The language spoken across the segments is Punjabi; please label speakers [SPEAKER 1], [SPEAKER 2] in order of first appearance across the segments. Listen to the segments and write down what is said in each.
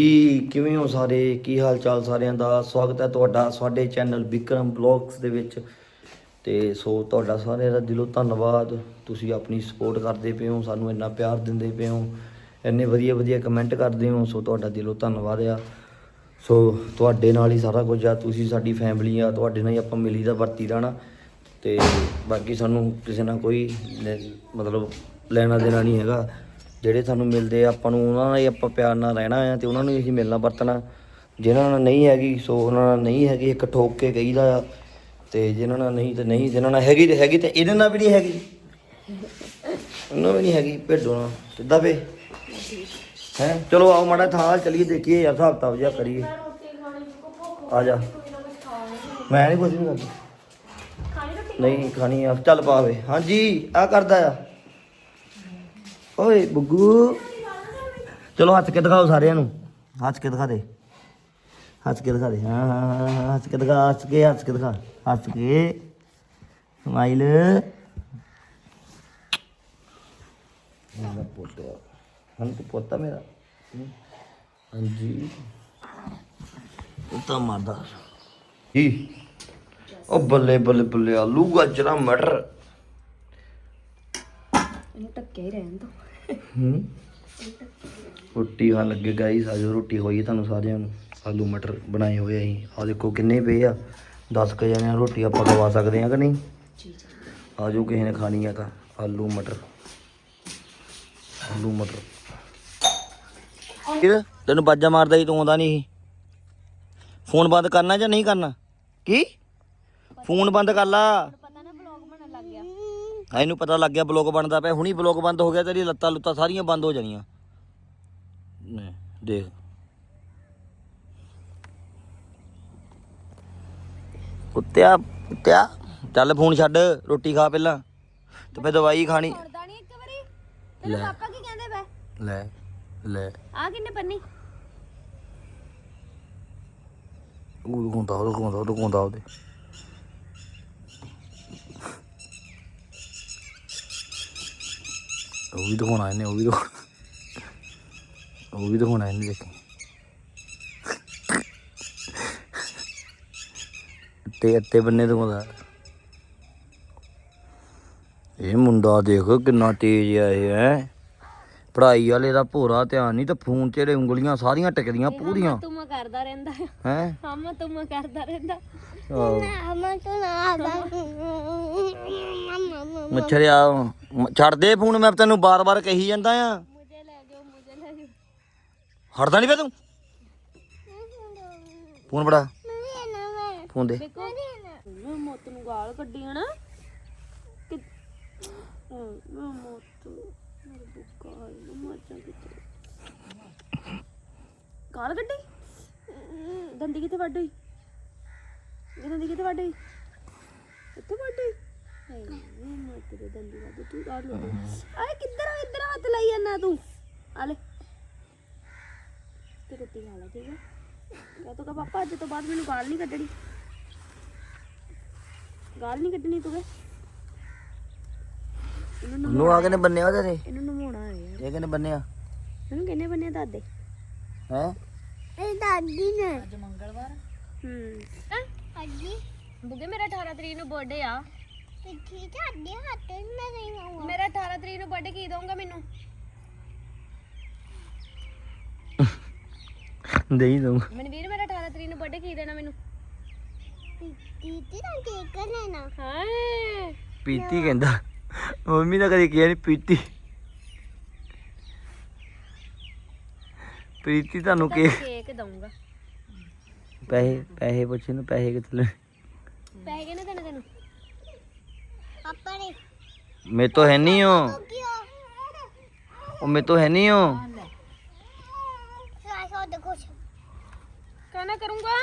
[SPEAKER 1] ਕੀ, ਕਿਵੇਂ ਹੋ ਸਾਰੇ? ਕੀ ਹਾਲ ਚਾਲ ਸਾਰਿਆਂ ਦਾ? ਸਵਾਗਤ ਹੈ ਤੁਹਾਡਾ ਸਾਡੇ ਚੈਨਲ ਵਿਕਰਮ ਬਲੌਗਸ ਦੇ ਵਿੱਚ। ਤੇ ਸੋ ਤੁਹਾਡਾ ਸਾਰਿਆਂ ਦਾ ਦਿਲੋਂ ਧੰਨਵਾਦ। ਤੁਸੀਂ ਆਪਣੀ ਸਪੋਰਟ ਕਰਦੇ ਪਏ ਹੋ, ਸਾਨੂੰ ਇੰਨਾ ਪਿਆਰ ਦਿੰਦੇ ਪਏ ਹੋ, ਇੰਨੇ ਵਧੀਆ ਵਧੀਆ ਕਮੈਂਟ ਕਰਦੇ ਹੋ, ਸੋ ਤੁਹਾਡਾ ਦਿਲੋਂ ਧੰਨਵਾਦ ਆ। ਸੋ ਤੁਹਾਡੇ ਨਾਲ ਹੀ ਸਾਰਾ ਕੁਝ ਆ, ਤੁਸੀਂ ਸਾਡੀ ਫੈਮਿਲੀ ਆ, ਤੁਹਾਡੇ ਨਾਲ ਹੀ ਆਪਾਂ ਮਿਲੀ ਦਾ ਵਰਤੀ ਦਾ ਨਾ। ਤੇ ਬਾਕੀ ਸਾਨੂੰ ਕਿਸੇ ਨਾਲ ਕੋਈ ਮਤਲਬ ਲੈਣਾ ਦੇਣਾ ਨਹੀਂ ਹੈਗਾ। ਜਿਹੜੇ ਸਾਨੂੰ ਮਿਲਦੇ ਆ ਆਪਾਂ ਨੂੰ ਉਹਨਾਂ ਨਾਲ ਹੀ ਆਪਾਂ ਪਿਆਰ ਨਾਲ ਰਹਿਣਾ ਆ ਤੇ ਉਹਨਾਂ ਨੂੰ ਹੀ ਅਸੀਂ ਮਿਲਣਾ ਵਰਤਣਾ। ਜਿਨ੍ਹਾਂ ਨਾਲ ਨਹੀਂ ਹੈਗੀ ਸੋ ਉਹਨਾਂ ਨਾਲ ਨਹੀਂ ਹੈਗੀ ਇੱਕ ਠੋਕ ਕੇ ਕਹੀਦਾ ਆ। ਤੇ ਜਿਨ੍ਹਾਂ ਨਾਲ ਨਹੀਂ ਤੇ ਨਹੀਂ ਜਿਨ੍ਹਾਂ ਨਾਲ ਹੈਗੀ ਤੇ ਹੈਗੀ ਤੇ ਇਹਦੇ ਨਾਲ ਵੀ ਨਹੀਂ ਹੈਗੀ। ਉਹਨਾਂ ਵੀ ਨਹੀਂ ਹੈਗੀ ਭੇਡੋ ਨਾਲ। ਸਿੱਧਾ ਵੇ ਹੈ? ਚਲੋ ਆਓ ਮਾੜਾ ਥਾਂ ਚਲੀਏ ਦੇਖੀਏ ਯਾਰ ਹਿਸਾਬ ਕਿਤਾਬ ਜਿਹਾ ਕਰੀਏ। ਆ ਜਾ। ਮੈਂ ਨਹੀਂ ਕੁਝ ਵੀ ਕਰਦਾ। ਨਹੀਂ ਖਾਣੀ ਆ। ਚੱਲ ਪਾਵੇ ਹਾਂਜੀ ਆ ਕਰਦਾ ਆ। ਓਏ ਬੁੱਗੂ। ਚਲੋ ਹੱਸ ਕੇ ਦਿਖਾਓ ਸਾਰਿਆਂ ਨੂੰ। ਹੱਸ ਕੇ ਦਿਖਾ ਦੇ। ਹੱਸ ਕੇ ਦਿਖਾ ਦੇ। ਹਾਂ ਹਾਂ ਹਾਂ, ਹਾਂ ਹੱਸ ਕੇ ਦਿਖਾ ਹੱਸ ਕੇ ਹੱਸ ਕੇ ਦਿਖਾ। ਹੱਸ ਕੇ। ਸਮਾਈਲ। ਮੇਰਾ ਪੋਤਾ ਹਾਂ ਤੂੰ ਪੋਤਾ ਮੇਰਾ। ਹਮ, ਹਾਂਜੀ। ਉਹ ਤਾਂ ਮਾਰਦਾ। ਜੀ। ਉਹ ਬੱਲੇ ਬੱਲੇ ਬੱਲੇ ਆਲੂ ਗਾਜਰਾਂ ਮਟਰ।
[SPEAKER 2] ਇਹਨੂੰ ਟੱਕਿਆ ਹੀ ਰਹਿਣ ਦੋ।
[SPEAKER 1] ਹੂੰ। ਰੋਟੀ ਖਾਣ ਲੱਗੇ ਗਾਈਸ ਆਜੋ ਰੋਟੀ ਹੋਈ ਤੁਹਾਨੂੰ ਸਾਰਿਆਂ ਨੂੰ। ਆਲੂ ਮਟਰ ਬਣਾਏ ਹੋਏ ਅਸੀਂ। ਆ ਦੇਖੋ ਕਿੰਨੇ ਪਏ ਆ। 10 ਕ ਜਣਿਆਂ ਰੋਟੀ ਆਪਾਂ ਖਵਾ ਸਕਦੇ ਆ ਕਿ ਨਹੀਂ? ਆਜੋ ਕਿਸੇ ਨੇ ਖਾਣੀ ਆ ਤਾਂ ਆਲੂ ਮਟਰ। ਆਲੂ ਮਟਰ। ਕਿਰ ਤੈਨੂੰ ਬਾਜਾ ਮਾਰਦਾ ਸੀ, ਤੂੰ ਆਉਂਦਾ ਨਹੀਂ ਫੋਨ ਬੰਦ ਕਰਨਾ ਜਾਂ ਨਹੀਂ ਕਰਨਾ? ਕੀ? ਫੋਨ ਬੰਦ ਕਰ ਲਾ
[SPEAKER 2] ਪਤਾ ਨਾ ਬਲੌਗ ਬਣਨ ਲੱਗ ਗਿਆ
[SPEAKER 1] ਆ ਇਹਨੂੰ ਪਤਾ ਲੱਗ ਗਿਆ ਬਲੌਗ ਬਣਦਾ ਪਿਆ ਹੁਣੀ ਬਲੌਗ ਬੰਦ ਹੋ ਗਿਆ ਤੇਰੀ ਲੱਤਾਂ ਲੁੱਤਾਂ ਸਾਰੀਆਂ ਬੰਦ ਹੋ ਜਾਣੀਆਂ। ਨੇ ਦੇਖ। ਕੁੱਤਿਆ ਕੁੱਤਿਆ ਚੱਲ ਫੋਨ ਛੱਡ ਰੋਟੀ ਖਾ ਪਹਿਲਾਂ। ਤੇ ਫੇ ਦਵਾਈ ਖਾਣੀ।
[SPEAKER 2] ਸੁਣਦਾ ਨਹੀਂ ਇੱਕ ਵਾਰੀ? ਤੈਨੂੰ
[SPEAKER 1] ਲੈ।
[SPEAKER 2] ਪਾਪਾ ਕੀ ਕਹਿੰਦੇ ਪਏ?
[SPEAKER 1] ਲੈ ਲੈ।
[SPEAKER 2] ਆ ਕਿੰਨੇ ਪੰਨੀ?
[SPEAKER 1] ਉਹ ਦਿਖਾਉਂਦਾ ਉਹ ਦਿਖਾਉਂਦਾ ਉਹਦੇ। ਉਹ ਵੀ ਦਿਖਾਉਣਾ ਇਹਨੇ ਉਹ ਵੀ ਦਿਖਾਉਣਾ ਉਹ ਵੀ ਦਿਖਾਉਣਾ ਇਹਨੇ ਦੇਖੀ। ਤੇ ਅੱਤੇ ਬੰਨੇ ਦਿਖਾਉਂਦਾ। ਇਹ ਮੁੰਡਾ ਦੇਖ ਕਿੰਨਾ ਤੇਜ਼ ਆ ਇਹ ਹੈ। ਪੜ੍ਹਾਈ ਵਾਲੇ ਦਾ ਭੋਰਾ ਧਿਆਨ ਨਹੀਂ ਤੇ ਫੋਨ 'ਚ ਇਹਦੇ ਉਂਗਲੀਆਂ ਸਾਰੀਆਂ ਟਿਕਦੀਆਂ ਪੂਰੀਆਂ।
[SPEAKER 2] ਤੁਮ ਕਰਦਾ ਰਹਿੰਦਾ। ਹੈ
[SPEAKER 1] ਹੈ?
[SPEAKER 2] ਹਮ ਤੁਮ ਕਰਦਾ ਰਹਿੰਦਾ।
[SPEAKER 1] ਮੱਛਰ ਛੱਡ ਦੇ ਫੋਨ, ਮੈਂ ਤੈਨੂੰ ਬਾਰ-ਬਾਰ ਕਹੀ ਜਾਂਦਾ ਆ।
[SPEAKER 2] ਮੁਝੇ ਲੈ ਜਾਓ ਮੁਝੇ ਲੈ ਜਾਓ
[SPEAKER 1] ਹਟਦਾ ਨਹੀਂ ਪਿਆ ਤੂੰ? ਫੋਨ ਬੜਾ ਫੋਨ ਦੇ।
[SPEAKER 2] ਮੋਤ ਨੂੰ ਗਾਲ ਕੱਢੀ? ਹਨਾ ਕਿ ਮੋਤ ਮੇਰੇ ਮਾਚਾ ਕਿਤੇ ਗਾਲ ਕੱਢੀ ਦੰਦੀ ਕਿਤੇ ਵੱਢ ਹੋਈ? ਇਹ ਦੰਦੀ ਕਿਤੇ ਹੋਈ ਇੱਥੇ ਹੋਈ ਹਾਏ ਮੈਂ ਤੇਰੇ ਦੰਦੀ ਵੱਢ ਤੂੰ ਗਾਲ ਲੋ ਆਏ ਕਿੱਧਰ ਆ ਇੱਧਰ ਹੱਥ ਲਾਈ ਜਾਂਦਾ ਤੂੰ? ਆ ਲੈ। ਤੇ ਰੋਟੀ ਖਾ ਲੈ ਠੀਕ ਹੈ ਕਹ ਤੂੰ ਕਹ ਪਾਪਾ ਅੱਜ ਤੋਂ ਬਾਅਦ ਮੈਨੂੰ ਗਾਲ ਨਹੀਂ ਕੱਢਣੀ। ਗਾਲ ਨਹੀਂ ਕੱਢਣੀ ਤੂੰ ਕਹ ਇਹਨੂੰ
[SPEAKER 1] ਨੂੰ ਆ ਕੇ ਨੇ ਬੰਨਿਆ ਤੇਰੇ
[SPEAKER 2] ਇਹਨੂੰ ਨਮਾਉਣਾ ਹੈ ਯਾਰ।
[SPEAKER 1] ਇਹ ਕਿਨੇ ਬੰਨਿਆ?
[SPEAKER 2] ਇਹਨੂੰ ਕਿੰਨੇ ਬੰਨੇ ਦਾਦੇ?
[SPEAKER 1] ਹੈ?
[SPEAKER 2] ਇਹ ਦਾਦੀ ਨੇ। ਅੱਜ ਮੰਗਲਵਾਰ ਹੂੰ? ਅੱਜੀ ਬੁੱਗੇ ਮੇਰਾ 18 ਤਰੀਕ ਨੂੰ ਬਰਥਡੇ ਆ।
[SPEAKER 3] ਠੀਕ ਹੈ ਅੱਡੇ ਹੱਥ ਮੈਂ ਨਹੀਂ ਆਉਂਗਾ
[SPEAKER 2] ਮੇਰਾ 18 ਤਰੀਕ ਨੂੰ ਬਰਥਡੇ ਕੀ ਦੋਗਾ ਮੈਨੂੰ?
[SPEAKER 1] ਦੇ ਹੀ ਦੂੰ
[SPEAKER 2] ਮਨਵੀਰ ਮੇਰਾ 18 ਤਰੀਕ ਨੂੰ ਬਰਥਡੇ ਕੀ ਦੇਣਾ ਮੈਨੂੰ?
[SPEAKER 3] ਦੀਦੀ ਦਾ ਕੇਕ ਲੈਣਾ।
[SPEAKER 2] ਹਾਂ।
[SPEAKER 1] ਪੀਤੀ ਕਹਿੰਦਾ। ਮੰਮੀ ਤਾਂ ਕਦੇ ਕਿਹਾ ਨਹੀਂ ਪੀਤੀ। ਪ੍ਰੀਤੀ ਤੁਹਾਨੂੰ
[SPEAKER 2] ਕੇਕ ਦਊਂਗਾ।
[SPEAKER 1] ਪੈਸੇ ਪੈਸੇ ਪੁੱਛੇ ਨੂੰ ਪੈਸੇ ਕਿੱਥੇ ਲੈ
[SPEAKER 2] ਪੈਸੇ ਕਿਹਨੇ ਦੇਣੇ ਤੈਨੂੰ?
[SPEAKER 3] ਪਾਪਾ ਨੇ।
[SPEAKER 1] ਮੇ ਤੋਂ ਹੈ ਨਹੀਂ ਹੋ ਉਹ। ਮੇ ਤੋਂ ਹੈ ਨਹੀਂ ਹੋ
[SPEAKER 3] ਸਾਸੋ ਦੇ ਕੁਛ
[SPEAKER 2] ਕਹਿਣਾ ਕਰੂੰਗਾ?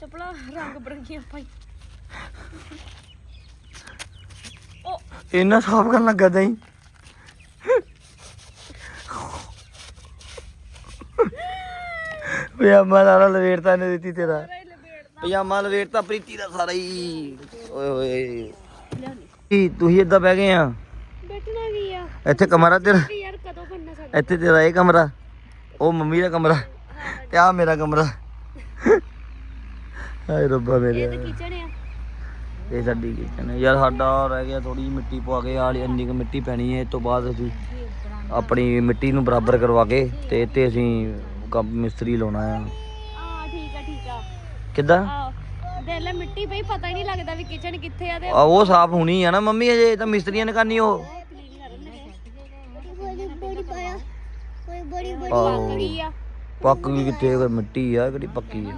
[SPEAKER 2] ਚਪਲਾ ਰੰਗ ਬਰੰਗੀਆਂ ਪਾਈ। ਉਹ
[SPEAKER 1] ਇੰਨਾ ਸਾਫ਼ ਕਰਨ ਲੱਗਾ ਦਈ ਪਜਾਮਾ ਨਾਲ ਲਵੇੜਤਾ ਨੇ ਦਿੱਤੀ ਤੇਰਾ। ਪਜਾਮਾ ਲਵੇੜਤਾ ਪ੍ਰੀਤੀ ਦਾ ਸਾਰਾ ਹੀ। ਓਏ ਹੋਏ। ਕੀ ਤੁਸੀਂ ਏਦਾਂ ਬਹਿ ਗਏ ਆ?
[SPEAKER 2] ਬੈਠਣਾ ਕੀ ਆ?
[SPEAKER 1] ਇੱਥੇ ਕਮਰਾ ਤੇਰਾ?
[SPEAKER 2] ਯਾਰ ਕਦੋਂ ਬਣਨਾ ਸਾਡਾ?
[SPEAKER 1] ਇੱਥੇ ਤੇਰਾ ਇਹ ਕਮਰਾ ਉਹ ਮੰਮੀ ਦਾ ਕਮਰਾ ਤੇ ਆ ਮੇਰਾ ਕਮਰਾ। ਹਾਏ ਰੱਬਾ ਮੇਰੇ।
[SPEAKER 2] ਇਹ ਤਾਂ ਕਿਚਨ ਆ।
[SPEAKER 1] ਇਹ ਸਾਡੀ ਕਿਚਨ ਹੈ ਯਾਰ ਸਾਡਾ ਰਹਿ ਗਿਆ ਥੋੜੀ ਜਿਹੀ ਮਿੱਟੀ ਪਵਾ ਕੇ ਆਲੀ ਇੰਨੀ ਕੁ ਮਿੱਟੀ ਪੈਣੀ ਹੈ ਇਹ ਤੋਂ ਬਾਅਦ ਅਸੀਂ ਆਪਣੀ ਮਿੱਟੀ ਨੂੰ ਬਰਾਬਰ ਕਰਵਾ ਕੇ ਤੇ ਇੱਥੇ ਅਸੀਂ ਕੰਮ ਮਿਸਤਰੀ ਲਾਉਣਾ ਆ।
[SPEAKER 2] ਆ ਠੀਕ ਆ ਠੀਕ ਆ।
[SPEAKER 1] ਕਿੱਦਾਂ?
[SPEAKER 2] ਆ ਦੇ ਲੈ ਮਿੱਟੀ ਪਈ ਪਤਾ ਹੀ ਨਹੀਂ ਲੱਗਦਾ ਵੀ ਕਿਚਨ ਕਿੱਥੇ ਆ ਤੇ
[SPEAKER 1] ਆ ਉਹ ਸਾਫ਼ ਹੋਣੀ ਆ ਨਾ ਮੰਮੀ ਅਜੇ ਇਹ ਤਾਂ ਮਿਸਤਰੀਆਂ ਨੇ ਕਰਨੀ ਉਹ।
[SPEAKER 3] ਬੜੀ ਬੜੀ ਪਾਇਆ ਕੋਈ ਬੜੀ ਬੜੀ
[SPEAKER 1] ਆਹੋ।
[SPEAKER 2] ਕੀ ਆ
[SPEAKER 1] ਪੱਕ ਗਈ ਕਿੱਥੇ ਕੋਈ ਮਿੱਟੀ ਆ ਕਿਹੜੀ ਪੱਕੀ ਆ।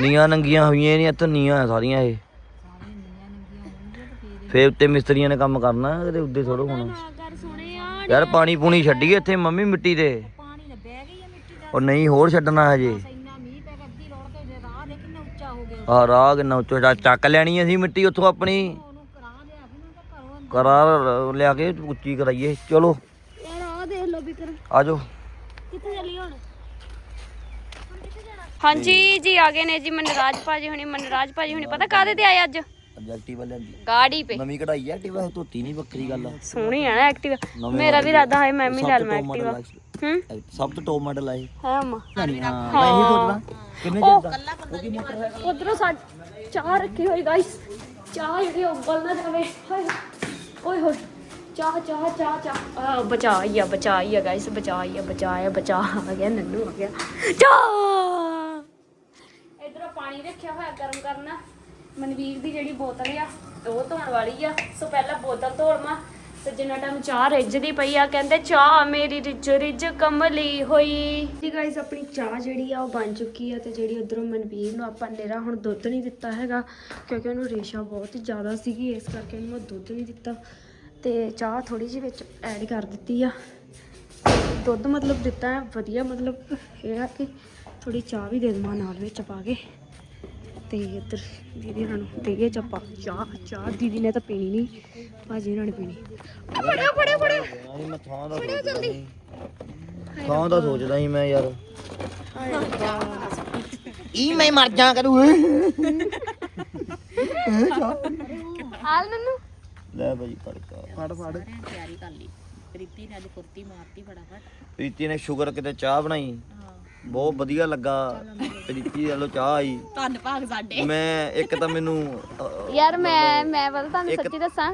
[SPEAKER 1] ਨੀਆਂ ਨੰਗੀਆਂ ਹੋਈਆਂ ਨਹੀਂ ਇੱਥੇ ਨੀਆਂ ਆ ਸਾਰੀਆਂ ਇਹ। ਫੇਰ ਉੱਤੇ ਮਿਸਤਰੀਆਂ ਨੇ ਕੰਮ ਕਰਨਾ ਕਿਤੇ ਉੱਦੇ ਥੋੜੋ ਹੋਣਾ।
[SPEAKER 2] ਹਾਂ ਕਰ ਸੋਹਣੇ ਆ।
[SPEAKER 1] ਯਾਰ ਪਾਣੀ ਪੂਣੀ ਛੱਡੀਏ ਇੱਥੇ ਮੰਮੀ ਮਿੱਟੀ ਤੇ। ਉਹ ਨਹੀਂ ਹੋਰ ਛੱਡਣਾ ਹਜੇ। ਆ ਰਾਹ ਕਿੰਨਾ ਉੱਚਾ ਚੱਕ ਲੈਣੀ ਅਸੀਂ ਮਿੱਟੀ ਉੱਥੋਂ ਆਪਣੀ। ਕਰਾਰ ਲਿਆ ਕੇ ਉੱਚੀ ਕਰਾਈਏ। ਚਲੋ।
[SPEAKER 2] ਯਾਰ ਆ ਦੇਖ ਲੋ ਬਿਕਰ
[SPEAKER 1] ਆਜੋ
[SPEAKER 2] ਕਿੱਥੇ ਚੱਲੀ ਹੁਣ? ਹਾਂਜੀ ਜੀ ਆ ਗਏ ਨੇ ਜੀ ਮਨਰਾਜ ਭਾਜੀ ਹੁਣੀ ਮਨਰਾਜ ਭਾਜੀ ਹੁਣੀ। ਪਤਾ ਕਾਦੇ ਤੇ ਆਏ ਅੱਜ?
[SPEAKER 1] ਐਕਟਿਵਾ ਲੈਂਦੀ
[SPEAKER 2] ਗਾੜੀ ਪੇ।
[SPEAKER 1] ਨਵੀਂ ਕਢਾਈ ਐ ਐਕਟਿਵਾ ਧੋਤੀ ਨਹੀਂ ਵੱਖਰੀ ਗੱਲ। ਆ
[SPEAKER 2] ਸੋਹਣੀ ਆ ਨਾ ਐਕਟਿਵਾ ਮੇਰਾ ਵੀ ਇਰਾਦਾ ਹੈ ਮੈਂ ਵੀ ਲੈ ਲਵਾਂ ਐਕਟਿਵਾ। ਹੂੰ?
[SPEAKER 1] ਸਭ ਤੋਂ ਟੌਪ ਮਾਡਲ ਆਏ
[SPEAKER 2] ਹੈ ਅਮਾ
[SPEAKER 1] ਹਾਂ ਮੈਂ ਇਹੀ ਸੋਚਦਾ ਕਿੰਨੇ ਚਿਰ ਦਾ?
[SPEAKER 2] ਉਧਰੋਂ ਸਾ ਚਾਹ ਰੱਖੀ ਹੋਈ ਗਾਇਸ ਚਾਹ ਜਿਹੜੀ ਉਬਲ ਨਾ ਜਾਵੇ। ਹਾਏ ਓਏ ਹੋਏ। ਚਾਹ ਚਾਹ ਚਾਹ ਚਾਹ। ਆ ਬਚਾਈ ਆ ਬਚਾਈ ਆ ਗਾਇਸ ਬਚਾਈ ਆ ਬਚਾਇਆ ਬਚਾ ਆ ਗਿਆ ਨੰਨੂ ਆ ਗਿਆ। ਚਾਹ! ਇਧਰੋਂ ਪਾਣੀ ਰੱਖਿਆ ਹੋਇਆ ਗਰਮ ਕਰਨਾ। ਮਨਵੀਰ ਦੀ ਜਿਹੜੀ ਬੋਤਲ ਆ ਉਹ ਧੋਣ ਵਾਲੀ ਆ। ਸੋ ਪਹਿਲਾਂ ਬੋਤਲ ਧੋਲਮਾ ਤੇ ਜਿੰਨਾ ਟਾਈਮ ਚਾਹ ਰਿੱਝਦੀ ਪਈ ਆ, ਕਹਿੰਦੇ ਚਾਹ ਮੇਰੀ ਰਿੱਝ ਰਿੱਝ ਕਮਲੀ ਹੋਈ। ਜੀ ਗਾਇਸ ਆਪਣੀ ਚਾਹ ਜਿਹੜੀ ਆ ਉਹ ਬਣ ਚੁੱਕੀ ਆ ਤੇ ਜਿਹੜੀ ਉਧਰੋਂ ਮਨਵੀਰ ਨੂੰ ਆਪਾਂ ਨੇਰਾ ਹੁਣ ਦੁੱਧ ਨਹੀਂ ਦਿੱਤਾ ਹੈਗਾ, ਕਿਉਂਕਿ ਉਹਨੂੰ ਰੇਸ਼ਾ ਬਹੁਤ ਜ਼ਿਆਦਾ ਸੀਗੀ, ਇਸ ਕਰਕੇ ਉਹਨੂੰ ਮੈਂ ਦੁੱਧ ਨਹੀਂ ਦਿੱਤਾ। ਤੇ ਚਾਹ ਥੋੜੀ ਜਿਹੀ ਵਿੱਚ ਐਡ ਕਰ ਦਿੱਤੀ ਆ। ਦੁੱਧ ਮਤਲਬ ਦਿੱਤਾ ਹੈ, ਵਧੀਆ ਮਤਲਬ ਇਹ ਆ ਕਿ ਥੋੜੀ ਚਾਹ ਵੀ ਦੇ ਦੇਵਾਂ ਨਾਲ ਵਿੱਚ ਪਾ ਕੇ। ਤੇ ਇੱਧਰ ਦੀਦੀ ਇਹਨਾਂ ਨੂੰ ਦੇਈਏ ਚੱਪਾ। ਚਾਹ ਚਾਹ ਦੀਦੀ ਨੇ ਤਾਂ ਪੀਣੀ ਨਹੀਂ ਭਾਜੀ ਇਹਨਾਂ ਨੇ ਪੀਣੀ। ਫੜਿਓ ਫੜਿਓ ਫੜਿਓ।
[SPEAKER 1] ਨਹੀਂ ਮੈਂ ਥਾਂ ਦਾ ਸੋਚਦਾ ਸੀ ਥਾਂ ਦਾ ਸੋਚਦਾ ਸੀ ਮੈਂ ਯਾਰ। ਈ ਮੈਂ ਮਰ ਜਾ ਕਰੂ।
[SPEAKER 2] ਹਾਲ ਨੰਨੂ।
[SPEAKER 1] ਲੈ ਭਾਈ ਫੜਕਾ ਫੜ ਫੜ।
[SPEAKER 4] ਤਿਆਰੀ ਕਰ ਲਈ। ਪ੍ਰੀਤੀ ਨੇ ਅੱਜ ਕੁਰਤੀ ਮਾਰਤੀ ਫਟਾਫਟ।
[SPEAKER 1] ਪ੍ਰੀਤੀ ਨੇ ਸ਼ੂਗਰ ਕਿਤੇ ਚਾਹ ਬਣਾਈ। ਬਹੁਤ ਵਧੀਆ ਲੱਗਾ ਪ੍ਰੀਤੀ ਵੱਲੋਂ ਚਾਹ ਆਈ।
[SPEAKER 4] ਧੰਨ ਭਾਗ ਸਾਡੇ।
[SPEAKER 1] ਮੈਂ ਇੱਕ ਤਾਂ ਮੈਨੂੰ ਅ,
[SPEAKER 2] ਯਾਰ ਮੈਂ ਮੈਂ ਬਲ ਤੁਹਾਨੂੰ
[SPEAKER 1] ਇੱਕ-
[SPEAKER 2] ਸੱਚੀ ਦੱਸਾਂ?